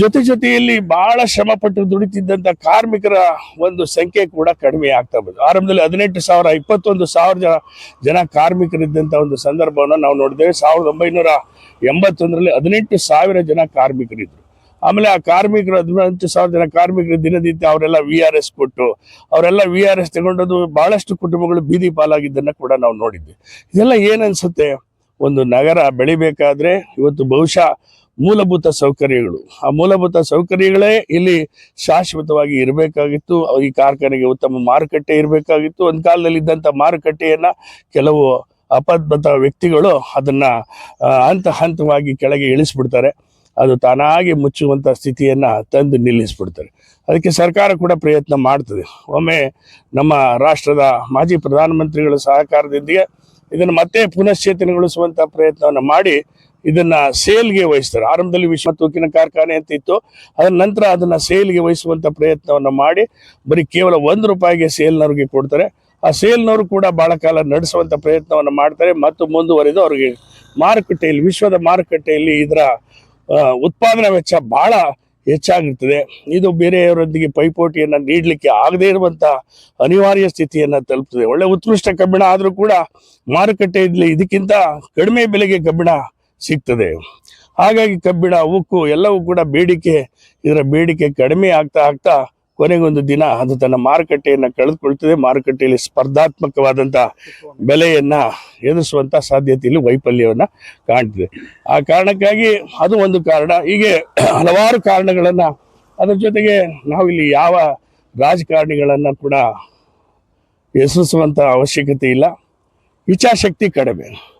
ಜೊತೆ ಜೊತೆಯಲ್ಲಿ ಬಹಳ ಶ್ರಮ ಪಟ್ಟು ದುಡಿತಿದ್ದಂತ ಕಾರ್ಮಿಕರ ಒಂದು ಸಂಖ್ಯೆ ಕೂಡ ಕಡಿಮೆ ಆಗ್ತಾ ಬಂತು. ಆರಂಭದಲ್ಲಿ ಹದಿನೆಂಟು ಸಾವಿರ, ಇಪ್ಪತ್ತೊಂದು ಸಾವಿರ ಜನ ಜನ ಕಾರ್ಮಿಕರಿದ್ದಂತ ಒಂದು ಸಂದರ್ಭವನ್ನು ನಾವು ನೋಡಿದ್ದೇವೆ. ಸಾವಿರದ ಒಂಬೈನೂರ ಎಂಬತ್ತೊಂದರಲ್ಲಿ ಹದಿನೆಂಟು ಸಾವಿರ ಜನ ಕಾರ್ಮಿಕರಿದ್ರು. ಆಮೇಲೆ ಆ ಕಾರ್ಮಿಕರು ಹದಿನೆಂಟು ಸಾವಿರ ಜನ ಕಾರ್ಮಿಕರು ದಿನದಿಂದ ಅವರೆಲ್ಲ ವಿ ಆರ್ ಎಸ್ ಕೊಟ್ಟು, ಅವರೆಲ್ಲ ವಿ ಆರ್ ಎಸ್ ತಗೊಂಡದ್ದು ಬಹಳಷ್ಟು ಕುಟುಂಬಗಳು ಬೀದಿ ಪಾಲಾಗಿದ್ದನ್ನು ಕೂಡ ನಾವು ನೋಡಿದ್ವಿ ಇದೆಲ್ಲ ಏನನ್ಸುತ್ತೆ ಒಂದು ನಗರ ಬೆಳಿಬೇಕಾದ್ರೆ ಇವತ್ತು ಬಹುಶಃ ಮೂಲಭೂತ ಸೌಕರ್ಯಗಳು. ಆ ಮೂಲಭೂತ ಸೌಕರ್ಯಗಳೇ ಇಲ್ಲಿ ಶಾಶ್ವತವಾಗಿ ಇರಬೇಕಾಗಿತ್ತು. ಈ ಕಾರ್ಖಾನೆಗೆ ಉತ್ತಮ ಮಾರುಕಟ್ಟೆ ಇರಬೇಕಾಗಿತ್ತು. ಒಂದು ಕಾಲದಲ್ಲಿ ಇದ್ದಂಥ ಮಾರುಕಟ್ಟೆಯನ್ನು ಕೆಲವು ಅಪದ್ಭತ ವ್ಯಕ್ತಿಗಳು ಅದನ್ನು ಹಂತ ಹಂತವಾಗಿ ಕೆಳಗೆ ಇಳಿಸ್ಬಿಡ್ತಾರೆ. ಅದು ತಾನಾಗಿ ಮುಚ್ಚುವಂಥ ಸ್ಥಿತಿಯನ್ನು ತಂದು ನಿಲ್ಲಿಸ್ಬಿಡ್ತಾರೆ ಅದಕ್ಕೆ ಸರ್ಕಾರ ಕೂಡ ಪ್ರಯತ್ನ ಮಾಡ್ತದೆ. ಒಮ್ಮೆ ನಮ್ಮ ರಾಷ್ಟ್ರದ ಮಾಜಿ ಪ್ರಧಾನಮಂತ್ರಿಗಳ ಸಹಕಾರದೊಂದಿಗೆ ಇದನ್ನು ಮತ್ತೆ ಪುನಶ್ಚೇತನಗೊಳಿಸುವಂಥ ಪ್ರಯತ್ನವನ್ನು ಮಾಡಿ ಇದನ್ನ ಸೇಲ್ಗೆ ವಹಿಸ್ತಾರೆ. ಆರಂಭದಲ್ಲಿ ವಿಶ್ವ ತೂಕಿನ ಕಾರ್ಖಾನೆ ಅಂತ ಇತ್ತು. ಅದರ ನಂತರ ಅದನ್ನ ಸೇಲ್ಗೆ ವಹಿಸುವಂತ ಪ್ರಯತ್ನವನ್ನು ಮಾಡಿ ಬರೀ ಕೇವಲ ಒಂದು ರೂಪಾಯಿಗೆ ಸೇಲ್ನವ್ರಿಗೆ ಕೊಡ್ತಾರೆ. ಆ ಸೇಲ್ನವರು ಕೂಡ ಬಹಳ ಕಾಲ ನಡೆಸುವಂತ ಪ್ರಯತ್ನವನ್ನು ಮಾಡ್ತಾರೆ. ಮತ್ತು ಮುಂದುವರೆದು ಅವರಿಗೆ ಮಾರುಕಟ್ಟೆಯಲ್ಲಿ, ವಿಶ್ವದ ಮಾರುಕಟ್ಟೆಯಲ್ಲಿ ಇದರ ಉತ್ಪಾದನಾ ವೆಚ್ಚ ಬಹಳ ಹೆಚ್ಚಾಗಿರ್ತದೆ. ಇದು ಬೇರೆಯವರೊಂದಿಗೆ ಪೈಪೋಟಿಯನ್ನು ನೀಡಲಿಕ್ಕೆ ಆಗದೇ ಇರುವಂತ ಅನಿವಾರ್ಯ ಸ್ಥಿತಿಯನ್ನು ತಲುಪ್ತದೆ. ಒಳ್ಳೆ ಉತ್ಕೃಷ್ಟ ಕಬ್ಬಿಣ ಆದರೂ ಕೂಡ ಮಾರುಕಟ್ಟೆಯಲ್ಲಿ ಇದಕ್ಕಿಂತ ಕಡಿಮೆ ಬೆಲೆಗೆ ಕಬ್ಬಿಣ ಸಿಗ್ತದೆ. ಹಾಗಾಗಿ ಕಬ್ಬಿಣ, ಉಕ್ಕು ಎಲ್ಲವೂ ಕೂಡ ಬೇಡಿಕೆ, ಇದರ ಬೇಡಿಕೆ ಕಡಿಮೆ ಆಗ್ತಾ ಆಗ್ತಾ ಕೊನೆಗೊಂದು ದಿನ ಅದು ತನ್ನ ಮಾರುಕಟ್ಟೆಯನ್ನು ಕಳೆದುಕೊಳ್ತದೆ. ಮಾರುಕಟ್ಟೆಯಲ್ಲಿ ಸ್ಪರ್ಧಾತ್ಮಕವಾದಂತ ಬೆಲೆಯನ್ನ ಸಾಧ್ಯತೆ ಸಾಧ್ಯತೆಯಲ್ಲಿ ವೈಫಲ್ಯವನ್ನು ಕಾಣ್ತದೆ. ಆ ಕಾರಣಕ್ಕಾಗಿ ಅದು ಒಂದು ಕಾರಣ. ಹೀಗೆ ಹಲವಾರು ಕಾರಣಗಳನ್ನು ಅದರ ಜೊತೆಗೆ ನಾವಿಲ್ಲಿ ಯಾವ ರಾಜಕಾರಣಿಗಳನ್ನು ಕೂಡ ಎದುರಿಸುವಂಥ ಅವಶ್ಯಕತೆ ಇಲ್ಲ. ಇಚ್ಛಾಶಕ್ತಿ ಕಡಿಮೆ.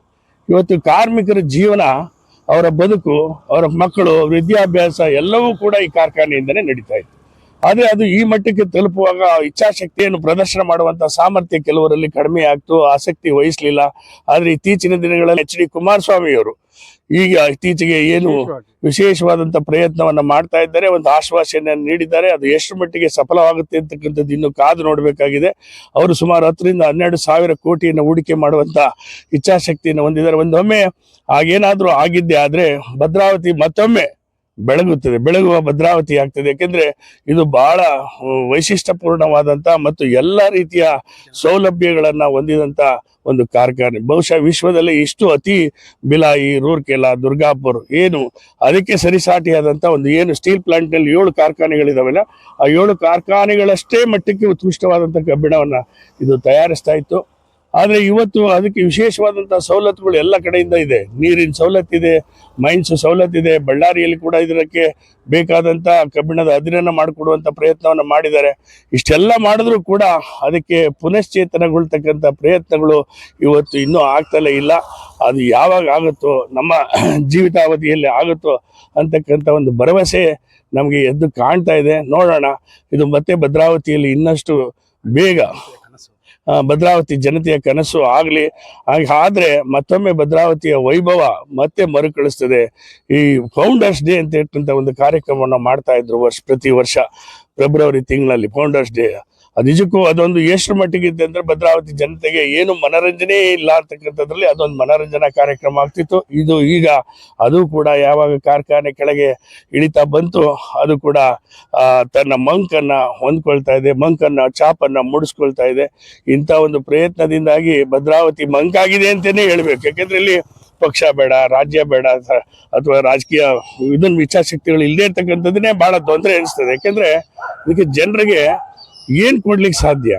ಇವತ್ತು ಕಾರ್ಮಿಕರ ಜೀವನ ಅವರ ಬದುಕು ಅವರ ಮಕ್ಕಳು ವಿದ್ಯಾಭ್ಯಾಸ ಎಲ್ಲವೂ ಕೂಡ ಈ ಕಾರ್ಖಾನೆಯಿಂದನೇ ನಡೀತಾ ಇತ್ತು. ಆದ್ರೆ ಅದು ಈ ಮಟ್ಟಕ್ಕೆ ತಲುಪುವಾಗ ಇಚ್ಛಾಶಕ್ತಿಯನ್ನು ಪ್ರದರ್ಶನ ಮಾಡುವಂತ ಸಾಮರ್ಥ್ಯ ಕೆಲವರಲ್ಲಿ ಕಡಿಮೆ ಆಗ್ತು ಆಸಕ್ತಿ ವಹಿಸ್ಲಿಲ್ಲ. ಆದ್ರೆ ಇತ್ತೀಚಿನ ದಿನಗಳಲ್ಲಿ ಎಚ್ ಡಿ ಕುಮಾರಸ್ವಾಮಿ ಅವರು ಈಗ ಇತ್ತೀಚೆಗೆ ಏನು ವಿಶೇಷವಾದಂತ ಪ್ರಯತ್ನವನ್ನ ಮಾಡ್ತಾ ಇದ್ದಾರೆ ಒಂದು ಆಶ್ವಾಸನೆ ನೀಡಿದ್ದಾರೆ. ಅದು ಎಷ್ಟು ಮಟ್ಟಿಗೆ ಸಫಲವಾಗುತ್ತೆ ಅಂತಕ್ಕಂಥದ್ದು ಇನ್ನು ಕಾದು ನೋಡಬೇಕಾಗಿದೆ. ಅವರು ಸುಮಾರು ಹತ್ತರಿಂದ ಹನ್ನೆರಡು ಸಾವಿರ ಕೋಟಿಯನ್ನು ಹೂಡಿಕೆ ಮಾಡುವಂತ ಇಚ್ಛಾಶಕ್ತಿಯನ್ನು ಹೊಂದಿದ್ದಾರೆ. ಒಂದೊಮ್ಮೆ ಆಗೇನಾದ್ರೂ ಆಗಿದ್ದೆ ಆದ್ರೆ ಭದ್ರಾವತಿ ಮತ್ತೊಮ್ಮೆ ಬೆಳಗುತ್ತದೆ, ಬೆಳಗುವ ಭದ್ರಾವತಿ ಆಗ್ತದೆ. ಯಾಕೆಂದ್ರೆ ಇದು ಬಹಳ ವೈಶಿಷ್ಟ್ಯಪೂರ್ಣವಾದಂಥ ಮತ್ತು ಎಲ್ಲ ರೀತಿಯ ಸೌಲಭ್ಯಗಳನ್ನ ಹೊಂದಿದಂತ ಒಂದು ಕಾರ್ಖಾನೆ. ಬಹುಶಃ ವಿಶ್ವದಲ್ಲಿ ಇಷ್ಟು ಅತಿ ಬಿಲಾಯಿ ರೂರ್ಕೆಲಾ, ದುರ್ಗಾಪುರ್ ಏನು ಅದಕ್ಕೆ ಸರಿಸಾಟಿಯಾದಂತ ಒಂದು ಏನು ಸ್ಟೀಲ್ ಪ್ಲಾಂಟ್ನಲ್ಲಿ ಏಳು ಕಾರ್ಖಾನೆಗಳಿದಾವಲ್ಲ, ಆ ಏಳು ಕಾರ್ಖಾನೆಗಳಷ್ಟೇ ಮಟ್ಟಕ್ಕೆ ಉತ್ಕೃಷ್ಟವಾದಂತ ಕಬ್ಬಿಣವನ್ನ ಇದು ತಯಾರಿಸ್ತಾ ಇತ್ತು. ಆದ್ರೆ ಇವತ್ತು ಅದಕ್ಕೆ ವಿಶೇಷವಾದಂಥ ಸವಲತ್ತುಗಳು ಎಲ್ಲ ಕಡೆಯಿಂದ ಇದೆ. ನೀರಿನ ಸವಲತ್ತಿದೆ ಮೈನ್ಸ್ ಸವಲತ್ತಿದೆ, ಬಳ್ಳಾರಿಯಲ್ಲಿ ಕೂಡ ಇದಕ್ಕೆ ಬೇಕಾದಂಥ ಕಬ್ಬಿಣದ ಅದಿರನ್ನು ಮಾಡಿಕೊಡುವಂತ ಪ್ರಯತ್ನವನ್ನು ಮಾಡಿದ್ದಾರೆ. ಇಷ್ಟೆಲ್ಲ ಮಾಡಿದ್ರೂ ಕೂಡ ಅದಕ್ಕೆ ಪುನಶ್ಚೇತನಗೊಳ್ತಕ್ಕಂಥ ಪ್ರಯತ್ನಗಳು ಇವತ್ತು ಇನ್ನೂ ಆಗ್ತಲೇ ಇಲ್ಲ. ಅದು ಯಾವಾಗ ಆಗುತ್ತೋ, ನಮ್ಮ ಜೀವಿತಾವಧಿಯಲ್ಲಿ ಆಗುತ್ತೋ ಅಂತಕ್ಕಂಥ ಒಂದು ಭರವಸೆ ನಮಗೆ ಎದ್ದು ಕಾಣ್ತಾ ಇದೆ. ನೋಡೋಣ, ಇದು ಮತ್ತೆ ಭದ್ರಾವತಿಯಲ್ಲಿ ಇನ್ನಷ್ಟು ಬೇಗ ಭದ್ರಾವತಿ ಜನತೆಯ ಕನಸು ಆಗಲಿ. ಆದ್ರೆ ಮತ್ತೊಮ್ಮೆ ಭದ್ರಾವತಿಯ ವೈಭವ ಮತ್ತೆ ಮರುಕಳಿಸ್ತದೆ. ಈ ಫೌಂಡರ್ಸ್ ಡೇ ಅಂತ ಇಟ್ಟಂತ ಒಂದು ಕಾರ್ಯಕ್ರಮವನ್ನು ಮಾಡ್ತಾ ಇದ್ರು ವರ್ಷ, ಪ್ರತಿ ವರ್ಷ ಫೆಬ್ರವರಿ ತಿಂಗಳಲ್ಲಿ ಫೌಂಡರ್ಸ್ ಡೇ ಅದು ನಿಜಕ್ಕೂ ಅದೊಂದು ಎಷ್ಟು ಮಟ್ಟಿಗೆ ಇದೆ ಅಂದ್ರೆ ಭದ್ರಾವತಿ ಜನತೆಗೆ ಏನು ಮನರಂಜನೆ ಇಲ್ಲ ಅಂತಕ್ಕಂಥದ್ರಲ್ಲಿ ಅದೊಂದು ಮನರಂಜನಾ ಕಾರ್ಯಕ್ರಮ ಆಗ್ತಿತ್ತು. ಇದು ಈಗ ಅದು ಕೂಡ ಯಾವಾಗ ಕಾರ್ಖಾನೆ ಕೆಳಗೆ ಇಳಿತಾ ಬಂತು, ಅದು ಕೂಡ ತನ್ನ ಮಂಕನ್ನ ಹೊಂದ್ಕೊಳ್ತಾ ಇದೆ, ಮಂಕನ್ನ, ಚಾಪನ್ನ ಮುಡಿಸ್ಕೊಳ್ತಾ ಇದೆ. ಇಂಥ ಒಂದು ಪ್ರಯತ್ನದಿಂದಾಗಿ ಭದ್ರಾವತಿ ಮಂಕಾಗಿದೆ ಅಂತಲೇ ಹೇಳ್ಬೇಕು. ಯಾಕೆಂದ್ರೆ ಇಲ್ಲಿ ಪಕ್ಷ ಬೇಡ, ರಾಜ್ಯ ಬೇಡ ಅಥ- ಅಥವಾ ರಾಜಕೀಯ ಇದನ್ನ ವಿಚಾರಶಕ್ತಿಗಳು ಇಲ್ಲದೆ ಇರ್ತಕ್ಕಂಥದ್ದನ್ನೇ ಬಹಳ ತೊಂದರೆ ಅನಿಸ್ತದೆ ಯಾಕೆಂದ್ರೆ ಇದಕ್ಕೆ ಜನರಿಗೆ ಏನ್ ಕೊಡ್ಲಿಕ್ಕೆ ಸಾಧ್ಯ?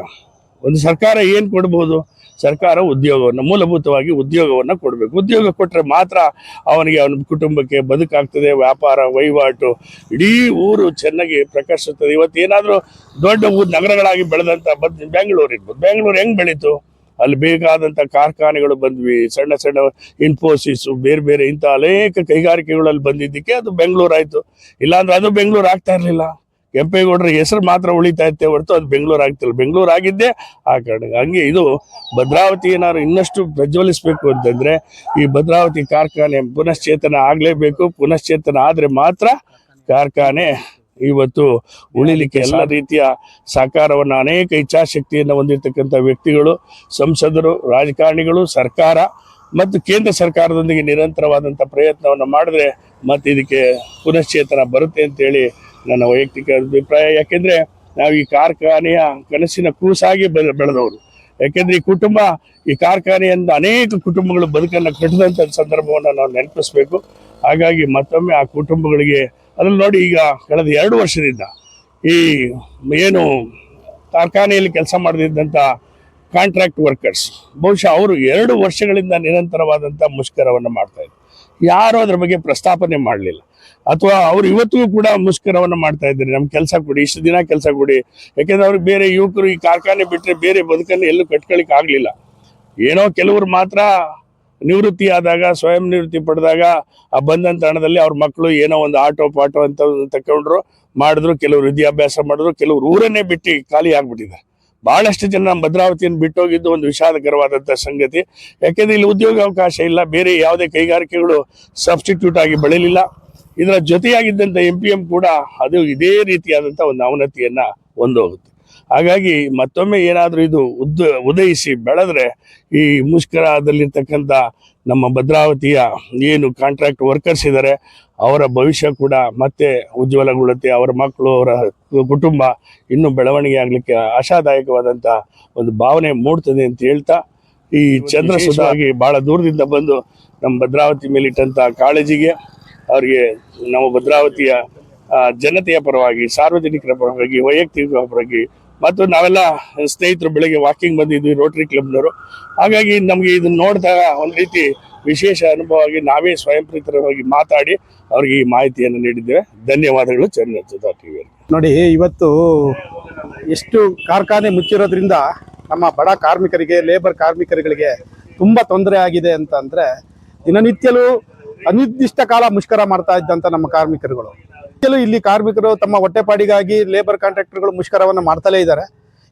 ಒಂದು ಸರ್ಕಾರ ಏನು ಕೊಡ್ಬೋದು? ಸರ್ಕಾರ ಉದ್ಯೋಗವನ್ನು, ಮೂಲಭೂತವಾಗಿ ಉದ್ಯೋಗವನ್ನ ಕೊಡಬೇಕು. ಉದ್ಯೋಗ ಕೊಟ್ಟರೆ ಮಾತ್ರ ಅವನಿಗೆ ಅವನ ಕುಟುಂಬಕ್ಕೆ ಬದುಕಾಗ್ತದೆ, ವ್ಯಾಪಾರ, ವಹಿವಾಟು, ಇಡೀ ಊರು ಚೆನ್ನಾಗಿ ಪ್ರಕಟಿಸುತ್ತದೆ ಇವತ್ತು ಏನಾದರೂ ದೊಡ್ಡ ಊರು ನಗರಗಳಾಗಿ ಬೆಳೆದಂತ ಬದ್ ಬೆಂಗಳೂರು ಇರ್ಬೋದು. ಬೆಂಗಳೂರು ಹೆಂಗ್ ಬೆಳೀತು? ಅಲ್ಲಿ ಬೇಕಾದಂಥ ಕಾರ್ಖಾನೆಗಳು ಬಂದ್ವಿ, ಸಣ್ಣ ಸಣ್ಣ ಇನ್ಫೋಸಿಸ್ ಬೇರೆ ಬೇರೆ ಇಂಥ ಅನೇಕ ಕೈಗಾರಿಕೆಗಳಲ್ಲಿ ಬಂದಿದ್ದಕ್ಕೆ ಅದು ಬೆಂಗಳೂರು ಆಯ್ತು ಇಲ್ಲಾಂದ್ರೆ ಅದು ಬೆಂಗಳೂರು ಆಗ್ತಾ ಇರಲಿಲ್ಲ. ಕೆಂಪೇಗೌಡರ ಹೆಸರು ಮಾತ್ರ ಉಳಿತಾ ಇತ್ತೆ ಹೊರತು ಅದು ಬೆಂಗಳೂರು ಆಗ್ತಿಲ್ಲ. ಬೆಂಗಳೂರು ಆಗಿದ್ದೇ ಆ ಕಾರಣ. ಹಂಗೆ ಇದು ಭದ್ರಾವತಿ ಏನಾದ್ರು ಇನ್ನಷ್ಟು ಪ್ರಜ್ವಲಿಸಬೇಕು ಅಂತಂದ್ರೆ ಈ ಭದ್ರಾವತಿ ಕಾರ್ಖಾನೆ ಪುನಶ್ಚೇತನ ಆಗಲೇಬೇಕು. ಪುನಶ್ಚೇತನ ಆದ್ರೆ ಮಾತ್ರ ಕಾರ್ಖಾನೆ ಇವತ್ತು ಉಳಿಲಿಕ್ಕೆ ಎಲ್ಲ ರೀತಿಯ ಸಹಕಾರವನ್ನು ಅನೇಕ ಇಚ್ಛಾಶಕ್ತಿಯನ್ನು ಹೊಂದಿರತಕ್ಕಂಥ ವ್ಯಕ್ತಿಗಳು, ಸಂಸದರು, ರಾಜಕಾರಣಿಗಳು, ಸರ್ಕಾರ ಮತ್ತು ಕೇಂದ್ರ ಸರ್ಕಾರದೊಂದಿಗೆ ನಿರಂತರವಾದಂಥ ಪ್ರಯತ್ನವನ್ನು ಮಾಡಿದ್ರೆ ಮತ್ತೆ ಇದಕ್ಕೆ ಪುನಶ್ಚೇತನ ಬರುತ್ತೆ ಅಂತೇಳಿ ನನ್ನ ವೈಯಕ್ತಿಕ ಅಭಿಪ್ರಾಯ. ಯಾಕೆಂದ್ರೆ ನಾವು ಈ ಕಾರ್ಖಾನೆಯ ಕನಸಿನ ಕೂಸಾಗಿ ಬೆಳೆ, ಬೆಳೆದವರು. ಯಾಕೆಂದ್ರೆ ಈ ಕುಟುಂಬ, ಈ ಕಾರ್ಖಾನೆಯಿಂದ ಅನೇಕ ಕುಟುಂಬಗಳು ಬದುಕನ್ನು ಕಟ್ಟಿದಂಥ ಸಂದರ್ಭವನ್ನು ನಾವು ನೆನಪಿಸ್ಬೇಕು. ಹಾಗಾಗಿ ಮತ್ತೊಮ್ಮೆ ಆ ಕುಟುಂಬಗಳಿಗೆ, ಅದನ್ನು ನೋಡಿ ಈಗ ಕಳೆದ ಎರಡು ವರ್ಷದಿಂದ ಈ ಏನು ಕಾರ್ಖಾನೆಯಲ್ಲಿ ಕೆಲಸ ಮಾಡದಿದ್ದಂಥ ಕಾಂಟ್ರಾಕ್ಟ್ ವರ್ಕರ್ಸ್ ಬಹುಶಃ ಅವರು ಎರಡು ವರ್ಷಗಳಿಂದ ನಿರಂತರವಾದಂಥ ಮುಷ್ಕರವನ್ನು ಮಾಡ್ತಾ ಯಾರೂ ಯಾರು ಅದ್ರ ಬಗ್ಗೆ ಪ್ರಸ್ತಾಪನೆ ಮಾಡಲಿಲ್ಲ. ಅಥವಾ ಅವ್ರು ಇವತ್ತಿಗೂ ಕೂಡ ಮುಷ್ಕರವನ್ನು ಮಾಡ್ತಾ ಇದ್ದಾರೆ. ನಮ್ಗೆ ಕೆಲಸ ಕೊಡಿ, ಇಷ್ಟು ದಿನ ಕೆಲಸ ಕೊಡಿ. ಯಾಕೆಂದ್ರೆ ಅವ್ರಿಗೆ ಬೇರೆ ಯುವಕರು ಈ ಕಾರ್ಖಾನೆ ಬಿಟ್ಟರೆ ಬೇರೆ ಬದುಕನ್ನು ಎಲ್ಲೂ ಕಟ್ಕೊಳಿಕ್ ಆಗಲಿಲ್ಲ. ಏನೋ ಕೆಲವರು ಮಾತ್ರ ನಿವೃತ್ತಿ ಆದಾಗ, ಸ್ವಯಂ ನಿವೃತ್ತಿ ಪಡೆದಾಗ ಆ ಬಂದಂತ ಹಣದಲ್ಲಿ ಅವ್ರ ಮಕ್ಕಳು ಏನೋ ಒಂದು ಆಟೋ, ಪಾಟೋ ಅಂತ ತಕೊಂಡ್ರು, ಮಾಡಿದ್ರು, ಕೆಲವರು ವಿದ್ಯಾಭ್ಯಾಸ ಮಾಡಿದ್ರು, ಕೆಲವರು ಊರನ್ನೇ ಬಿಟ್ಟು ಖಾಲಿ ಆಗ್ಬಿಟ್ಟಿದ್ದಾರೆ. ಬಹಳಷ್ಟು ಜನ ನಮ್ಮ ಭದ್ರಾವತಿಯನ್ನು ಬಿಟ್ಟೋಗಿದ್ದು ಒಂದು ವಿಷಾದಕರವಾದಂಥ ಸಂಗತಿ. ಯಾಕೆಂದ್ರೆ ಇಲ್ಲಿ ಉದ್ಯೋಗ ಅವಕಾಶ ಇಲ್ಲ, ಬೇರೆ ಯಾವುದೇ ಕೈಗಾರಿಕೆಗಳು ಸಬ್ಸ್ಟಿಟ್ಯೂಟ್ ಆಗಿ ಬೆಳೆಯಲಿಲ್ಲ ಇದರ ಜೊತೆಯಾಗಿದ್ದಂಥ ಎಂ ಪಿ ಎಂ ಕೂಡ ಅದು ಇದೇ ರೀತಿಯಾದಂಥ ಒಂದು ಅವನತಿಯನ್ನು ಹೊಂದೋಗುತ್ತೆ ಹಾಗಾಗಿ ಮತ್ತೊಮ್ಮೆ ಏನಾದರೂ ಇದು ಉದ್ದ ಉದಯಿಸಿ ಬೆಳೆದ್ರೆ ಈ ಮುಷ್ಕರದಲ್ಲಿರ್ತಕ್ಕಂಥ ನಮ್ಮ ಭದ್ರಾವತಿಯ ಏನು ಕಾಂಟ್ರಾಕ್ಟ್ ವರ್ಕರ್ಸ್ ಇದ್ದಾರೆ ಅವರ ಭವಿಷ್ಯ ಕೂಡ ಮತ್ತೆ ಉಜ್ವಲಗೊಳ್ಳುತ್ತೆ. ಅವರ ಮಕ್ಕಳು ಅವರ ಕುಟುಂಬ ಇನ್ನೂ ಬೆಳವಣಿಗೆ ಆಗಲಿಕ್ಕೆ ಆಶಾದಾಯಕವಾದಂಥ ಒಂದು ಭಾವನೆ ಮೂಡ್ತದೆ ಅಂತ ಹೇಳ್ತಾ ಈ ಚಂದ್ರ ಸುಧಾಗಿ ಬಹಳ ದೂರದಿಂದ ಬಂದು ನಮ್ಮ ಭದ್ರಾವತಿ ಮೇಲಿಟ್ಟಂಥ ಕಾಳಜಿಗೆ ಅವರಿಗೆ ನಮ್ಮ ಭದ್ರಾವತಿಯ ಜನತೆಯ ಪರವಾಗಿ, ಸಾರ್ವಜನಿಕರ ಪರವಾಗಿ ವೈಯಕ್ತಿಕ ಪರವಾಗಿ, ಮತ್ತು ನಾವೆಲ್ಲ ಸ್ನೇಹಿತರು ಬೆಳಗ್ಗೆ ವಾಕಿಂಗ್ ಬಂದಿದ್ವಿ ರೋಟರಿ ಕ್ಲಬ್ನವರು ಹಾಗಾಗಿ ನಮಗೆ ಇದನ್ನ ನೋಡಿದಾಗ ಒಂದು ರೀತಿ ವಿಶೇಷ ಅನುಭವವಾಗಿ ನಾವೇ ಸ್ವಯಂ ಪ್ರೇರಿತರಾಗಿ ಮಾತಾಡಿ ಅವ್ರಿಗೆ ಈ ಮಾಹಿತಿಯನ್ನು ನೀಡಿದ್ದೇವೆ. ಧನ್ಯವಾದಗಳು ಚಂದ್ರ ಟಿವಿ ನೋಡಿ, ಇವತ್ತು ಎಷ್ಟು ಕಾರ್ಖಾನೆ ಮುಚ್ಚಿರೋದ್ರಿಂದ ನಮ್ಮ ಬಡ ಕಾರ್ಮಿಕರಿಗೆ ಲೇಬರ್ ಕಾರ್ಮಿಕರುಗಳಿಗೆ ತುಂಬ ತೊಂದರೆ ಆಗಿದೆ ಅಂತ ಅಂದರೆ ದಿನನಿತ್ಯಲೂ ಅನಿರ್ದಿಷ್ಟ ಕಾಲ ಮುಷ್ಕರ ಮಾಡ್ತಾ ಇದ್ದಂತ ನಮ್ಮ ಕಾರ್ಮಿಕರುಗಳು. ಕೆಲವು ಇಲ್ಲಿ ಕಾರ್ಮಿಕರು ತಮ್ಮ ಹೊಟ್ಟೆಪಾಡಿಗಾಗಿ ಲೇಬರ್ ಕಾಂಟ್ರಾಕ್ಟರ್ಗಳು ಮುಷ್ಕರವನ್ನು ಮಾಡ್ತಲೇ ಇದ್ದಾರೆ.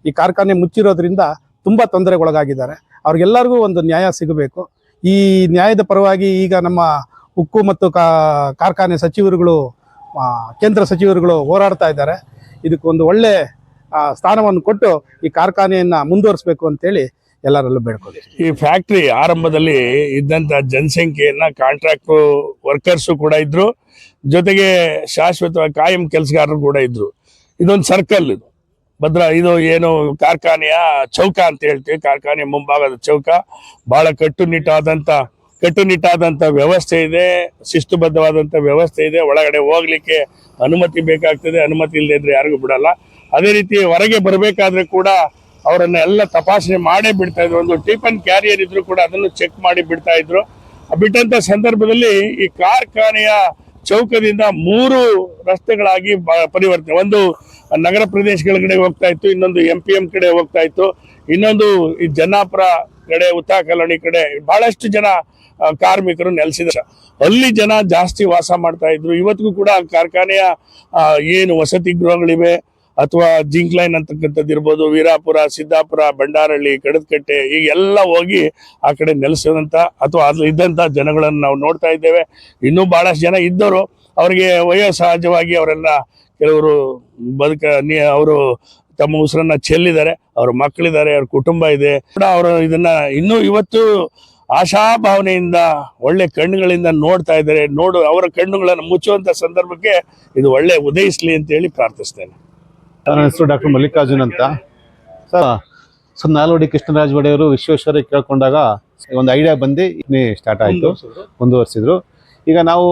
ಈ ಕಾರ್ಖಾನೆ ಮುಚ್ಚಿರೋದ್ರಿಂದ ತುಂಬ ತೊಂದರೆಗೊಳಗಾಗಿದ್ದಾರೆ. ಅವ್ರಿಗೆಲ್ಲರಿಗೂ ಒಂದು ನ್ಯಾಯ ಸಿಗಬೇಕು. ಈ ನ್ಯಾಯದ ಪರವಾಗಿ ಈಗ ನಮ್ಮ ಉಕ್ಕು ಮತ್ತು ಕಾರ್ಖಾನೆ ಸಚಿವರುಗಳು ಕೇಂದ್ರ ಸಚಿವರುಗಳು ಹೋರಾಡ್ತಾ ಇದ್ದಾರೆ. ಇದಕ್ಕೊಂದು ಒಳ್ಳೆ ಸ್ಥಾನವನ್ನು ಕೊಟ್ಟು ಈ ಕಾರ್ಖಾನೆಯನ್ನು ಮುಂದುವರಿಸಬೇಕು ಅಂತೇಳಿ ಎಲ್ಲರಲ್ಲೂ ಬೇಡ್ಕೊಳ್ಳಿ ಈ ಫ್ಯಾಕ್ಟ್ರಿ ಆರಂಭದಲ್ಲಿ ಇದ್ದಂಥ ಜನಸಂಖ್ಯೆಯನ್ನ ಕಾಂಟ್ರಾಕ್ಟ್ ವರ್ಕರ್ಸು ಕೂಡ ಇದ್ದರು ಜೊತೆಗೆ ಶಾಶ್ವತ ಕಾಯಂ ಕೆಲಸಗಾರರು ಕೂಡ ಇದ್ದರು ಇದೊಂದು ಸರ್ಕಲ್ ಇದು. ಭದ್ರ, ಇದು ಏನು ಕಾರ್ಖಾನೆಯ ಚೌಕ ಅಂತ ಹೇಳ್ತೀವಿ, ಕಾರ್ಖಾನೆ ಮುಂಭಾಗದ ಚೌಕ. ಬಹಳ ಕಟ್ಟುನಿಟ್ಟಾದಂಥ ಕಟ್ಟುನಿಟ್ಟಾದಂಥ ವ್ಯವಸ್ಥೆ ಇದೆ ಶಿಸ್ತುಬದ್ಧವಾದಂಥ ವ್ಯವಸ್ಥೆ ಇದೆ. ಒಳಗಡೆ ಹೋಗ್ಲಿಕ್ಕೆ ಅನುಮತಿ ಬೇಕಾಗ್ತದೆ, ಅನುಮತಿ ಇಲ್ಲದೆ ಇದ್ರೆ ಯಾರಿಗೂ ಬಿಡಲ್ಲ. ಅದೇ ರೀತಿ ಹೊರಗೆ ಬರಬೇಕಾದ್ರೆ ಕೂಡ ಅವರನ್ನ ಎಲ್ಲ ತಪಾಸಣೆ ಮಾಡೇ ಬಿಡ್ತಾ ಇದ್ರು. ಒಂದು ಟಿಫನ್ ಕ್ಯಾರಿಯರ್ ಇದ್ರು ಕೂಡ ಅದನ್ನು ಚೆಕ್ ಮಾಡಿ ಬಿಡ್ತಾ ಇದ್ರು. ಬಿಟ್ಟಂತ ಸಂದರ್ಭದಲ್ಲಿ ಈ ಕಾರ್ಖಾನೆಯ ಚೌಕದಿಂದ ಮೂರು ರಸ್ತೆಗಳಾಗಿ ಪರಿವರ್ತನೆ, ಒಂದು ನಗರ ಪ್ರದೇಶಗಳ ಕಡೆ ಹೋಗ್ತಾ ಇತ್ತು, ಇನ್ನೊಂದು ಎಂ ಪಿ ಎಂ ಕಡೆ ಹೋಗ್ತಾ ಇತ್ತು, ಇನ್ನೊಂದು ಈ ಜನ್ನಾಪುರ ಕಡೆ ಉತ್ತಾ ಕಡೆ, ಬಹಳಷ್ಟು ಜನ ಕಾರ್ಮಿಕರು ನೆಲೆಸಿದ್ರು ಅಲ್ಲಿ ಜನ ಜಾಸ್ತಿ ವಾಸ ಮಾಡ್ತಾ ಇದ್ರು. ಇವತ್ತಿಗೂ ಕೂಡ ಕಾರ್ಖಾನೆಯ ಏನು ವಸತಿ ಗೃಹಗಳಿವೆ ಅಥವಾ ಜಿಂಕ್ ಲೈನ್ ಅಂತಕ್ಕಂಥದ್ದು ಇರ್ಬೋದು, ವೀರಾಪುರ, ಸಿದ್ದಾಪುರ ಬಂಡಾರಳ್ಳಿ ಕಡದಕಟ್ಟೆ ಎಲ್ಲ ಹೋಗಿ ಆ ಕಡೆ ನೆಲೆಸಿದಂಥ ಅಥವಾ ಅಲ್ಲಿ ಇದ್ದಂಥ ಜನಗಳನ್ನು ನಾವು ನೋಡ್ತಾ ಇದ್ದೇವೆ. ಇನ್ನೂ ಭಾಳಷ್ಟು ಜನ ಇದ್ದವರು ಅವರಿಗೆ ವಯೋಸಹಜವಾಗಿ ಅವರೆಲ್ಲ ಕೆಲವರು ಬದುಕ ಅವರು ತಮ್ಮ ಉಸಿರನ್ನ ಚೆಲ್ಲಿದ್ದಾರೆ, ಅವ್ರ ಮಕ್ಕಳಿದ್ದಾರೆ, ಅವ್ರ ಕುಟುಂಬ ಇದೆ. ಕೂಡ ಅವರು ಇದನ್ನ ಇನ್ನೂ ಇವತ್ತು ಆಶಾಭಾವನೆಯಿಂದ ಒಳ್ಳೆ ಕಣ್ಣುಗಳಿಂದ ನೋಡ್ತಾ ಇದ್ದಾರೆ. ನೋಡು, ಅವರ ಕಣ್ಣುಗಳನ್ನು ಮುಚ್ಚುವಂತ ಸಂದರ್ಭಕ್ಕೆ ಇದು ಒಳ್ಳೆ ಉದಯಿಸಲಿ ಅಂತ ಹೇಳಿ ಪ್ರಾರ್ಥಿಸ್ತೇನೆ. ನನ್ನ ಹೆಸರು ಡಾಕ್ಟರ್ ಮಲ್ಲಿಕಾರ್ಜುನ್ ಅಂತ. ಸರ್ ಸೊ ನಾಲ್ವಡಿ ಕೃಷ್ಣರಾಜ್ ಒಡೆಯವರು ವಿಶ್ವೇಶ್ವರ ಕೇಳ್ಕೊಂಡಾಗ ಒಂದು ಐಡಿಯಾ ಬಂದು ಸ್ಟಾರ್ಟ್ ಆಯಿತು. ಮುಂದುವರಿಸಿದ್ರು. ಈಗ ನಾವು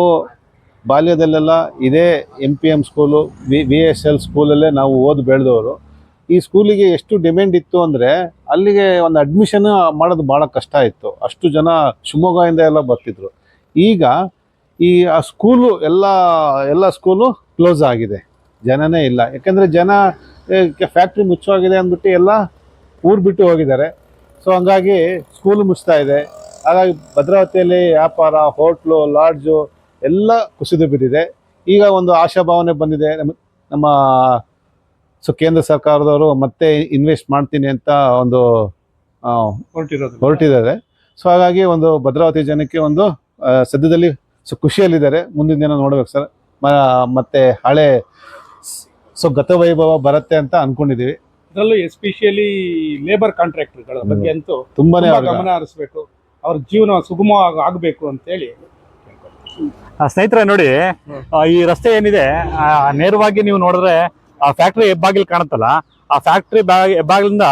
ಬಾಲ್ಯದಲ್ಲೆಲ್ಲ ಇದೇ M P M school V V S L ಸ್ಕೂಲಲ್ಲೇ ನಾವು ಓದಿ ಬೆಳೆದವರು. ಈ ಸ್ಕೂಲಿಗೆ ಎಷ್ಟು ಡಿಮ್ಯಾಂಡ್ ಇತ್ತು ಅಂದರೆ ಅಲ್ಲಿಗೆ ಒಂದು ಅಡ್ಮಿಷನ್ ಮಾಡೋದು ಭಾಳ ಕಷ್ಟ ಇತ್ತು. ಅಷ್ಟು ಜನ ಶಿವಮೊಗ್ಗದಿಂದ ಎಲ್ಲ ಬರ್ತಿದ್ರು. ಈಗ ಈ ಆ ಸ್ಕೂಲು ಎಲ್ಲ ಎಲ್ಲ ಸ್ಕೂಲು ಕ್ಲೋಸ್ ಆಗಿದೆ. ಜನನೇ ಇಲ್ಲ. ಯಾಕಂದರೆ ಜನ ಫ್ಯಾಕ್ಟ್ರಿ ಮುಚ್ಚೋಗಿದೆ ಅಂದ್ಬಿಟ್ಟು ಎಲ್ಲ ಊರು ಬಿಟ್ಟು ಹೋಗಿದ್ದಾರೆ. ಸೊ ಹಂಗಾಗಿ ಸ್ಕೂಲ್ ಮುಚ್ತಾ ಇದೆ. ಹಾಗಾಗಿ ಭದ್ರಾವತಿಯಲ್ಲಿ ವ್ಯಾಪಾರ ಹೋಟ್ಲು ಲಾಡ್ಜು ಎಲ್ಲ ಕುಸಿದು ಬಿದ್ದಿದೆ. ಈಗ ಒಂದು ಆಶಾಭಾವನೆ ಬಂದಿದೆ. ನಮ್ಮ ನಮ್ಮ ಸೊ ಕೇಂದ್ರ ಸರ್ಕಾರದವರು ಮತ್ತೆ ಇನ್ವೆಸ್ಟ್ ಮಾಡ್ತೀನಿ ಅಂತ ಒಂದು ಹೊರಟಿದ್ದಾರೆ. ಸೊ ಹಾಗಾಗಿ ಒಂದು ಭದ್ರಾವತಿ ಜನಕ್ಕೆ ಒಂದು ಸದ್ಯದಲ್ಲಿ ಸೊ ಖುಷಿಯಲ್ಲಿದ್ದಾರೆ. ಮುಂದಿನ ದಿನ ನೋಡ್ಬೇಕು ಸರ್. ಮತ್ತೆ ಹಳೆ ಸೊ ಗತವೈಭವ ಬರುತ್ತೆ ಅಂತ ಅನ್ಕೊಂಡಿದೀವಿ. ಅದರಲ್ಲೂ ಎಸ್ಪೆಷಿಯಲಿ ಲೇಬರ್ ಕಾಂಟ್ರಾಕ್ಟರ್ಗಳ ಬಗ್ಗೆ ಅಂತೂ ತುಂಬಾನೇ ಅವ್ರಿಗೆ- ಗಮನ ಹರಿಸ್ಬೇಕು. ಅವ್ರ ಜೀವನ ಸುಗಮ ಆಗಬೇಕು ಅಂತೇಳಿ ಆ, ಸ್ನೇಹಿತರೆ ನೋಡಿ ಆ, ಈ ರಸ್ತೆ ಏನಿದೆ ಆ, ನೇರವಾಗಿ ನೀವು ನೋಡಿದ್ರೆ ಆ ಫ್ಯಾಕ್ಟ್ರಿ ಹೆಬ್ಬಾಗಿಲು ಕಾಣುತ್ತಲ್ಲ ಆ ಫ್ಯಾಕ್ಟ್ರಿ ಹೆಬ್ಬಾಗಿಲಿಂದ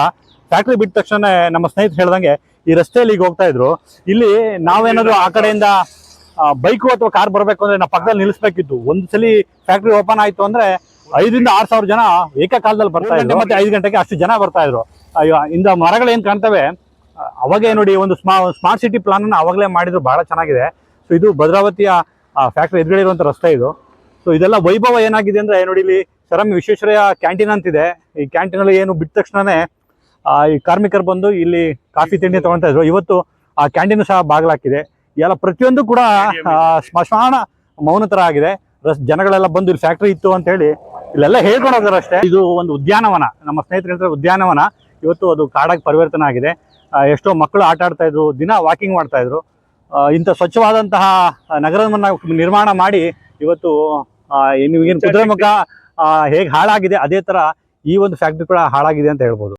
ಫ್ಯಾಕ್ಟ್ರಿ ಬಿಟ್ಟ ತಕ್ಷಣ ನಮ್ಮ ಸ್ನೇಹಿತರು ಹೇಳ್ದಂಗೆ ಈ ರಸ್ತೆಯಲ್ಲಿ ಈಗ ಹೋಗ್ತಾ ಇದ್ರು. ಇಲ್ಲಿ ನಾವೇನಾದ್ರು ಆ ಕಡೆಯಿಂದ ಬೈಕು ಅಥವಾ ಕಾರ್ ಬರಬೇಕು ಅಂದ್ರೆ ನಾವು ಪಕ್ಕದಲ್ಲಿ ನಿಲ್ಲಿಸ್ಬೇಕಿತ್ತು. ಒಂದ್ಸಲಿ ಸಲ ಫ್ಯಾಕ್ಟ್ರಿ ಓಪನ್ ಆಯ್ತು ಅಂದ್ರೆ ಐದರಿಂದ ಆರ್ ಸಾವಿರ ಜನ ಏಕಕಾಲದಲ್ಲಿ ಬರ್ತಾ ಇದ್ರು. ಮತ್ತೆ ಐದು ಗಂಟೆಗೆ ಅಷ್ಟು ಜನ ಬರ್ತಾ ಇದ್ರು. ಅಯ್ಯೋ ಇಂದ ಮರಗಳು ಏನ್ ಕಾಣ್ತವೆ? ಅವಾಗೇ ನೋಡಿ ಒಂದು ಸ್ಮಾ ಸ್ಮಾರ್ಟ್ ಸಿಟಿ ಪ್ಲಾನ್ ಅನ್ನು ಅವಾಗಲೇ ಮಾಡಿದ್ರು. ಬಹಳ ಚೆನ್ನಾಗಿದೆ. ಸೊ ಇದು ಭದ್ರಾವತಿಯ ಫ್ಯಾಕ್ಟ್ರಿ ಎದುರುಗಡೆ ಇರುವಂತ ರಸ್ತೆ ಇದು. ಸೊ ಇದೆಲ್ಲ ವೈಭವ ಏನಾಗಿದೆ ಅಂದ್ರೆ ನೋಡಿ ಇಲ್ಲಿ ಸರಮ್ ವಿಶ್ವೇಶ್ವರಯ್ಯ ಕ್ಯಾಂಟೀನ್ ಅಂತಿದೆ. ಈ ಕ್ಯಾಂಟೀನ್ ಅಲ್ಲಿ ಏನು ಬಿಟ್ಟ ತಕ್ಷಣನೇ ಆ, ಈ ಕಾರ್ಮಿಕರು ಬಂದು ಇಲ್ಲಿ ಕಾಫಿ ತಿಂಡಿ ತಗೊಳ್ತಾ ಇದ್ರು. ಇವತ್ತು ಆ ಕ್ಯಾಂಟೀನ್ ಸಹ ಬಾಗ್ಲಾಕಿದೆ ಎಲ್ಲ ಪ್ರತಿಯೊಂದು ಕೂಡ ಆ, ಸ್ಮಶಾನ ಮೌನ ತರ ಆಗಿದೆ. ಜನಗಳೆಲ್ಲ ಬಂದು ಇಲ್ಲಿ ಫ್ಯಾಕ್ಟ್ರಿ ಇತ್ತು ಅಂತ ಹೇಳಿ ಇಲ್ಲೆಲ್ಲ ಹೇಳ್ಕೊಂಡು ಅಷ್ಟೇ. ಇದು ಒಂದು ಉದ್ಯಾನವನ. ನಮ್ಮ ಸ್ನೇಹಿತರು ಹೇಳ್ತಾರೆ ಉದ್ಯಾನವನ. ಇವತ್ತು ಅದು ಕಾಡಾಗಿ ಪರಿವರ್ತನೆ ಆಗಿದೆ. ಎಷ್ಟೋ ಮಕ್ಕಳು ಆಟ ಆಡ್ತಾ ಇದ್ರು, ದಿನ ವಾಕಿಂಗ್ ಮಾಡ್ತಾ ಇದ್ರು. ಇಂಥ ಸ್ವಚ್ಛವಾದಂತಹ ನಗರವನ್ನ ನಿರ್ಮಾಣ ಮಾಡಿ ಇವತ್ತು ಏನು ಕುದುರೆಮುಖ ಹೇಗೆ ಹಾಳಾಗಿದೆ, ಅದೇ ತರ ಈ ಒಂದು ಫ್ಯಾಕ್ಟ್ರಿ ಕೂಡ ಹಾಳಾಗಿದೆ ಅಂತ ಹೇಳ್ಬೋದು.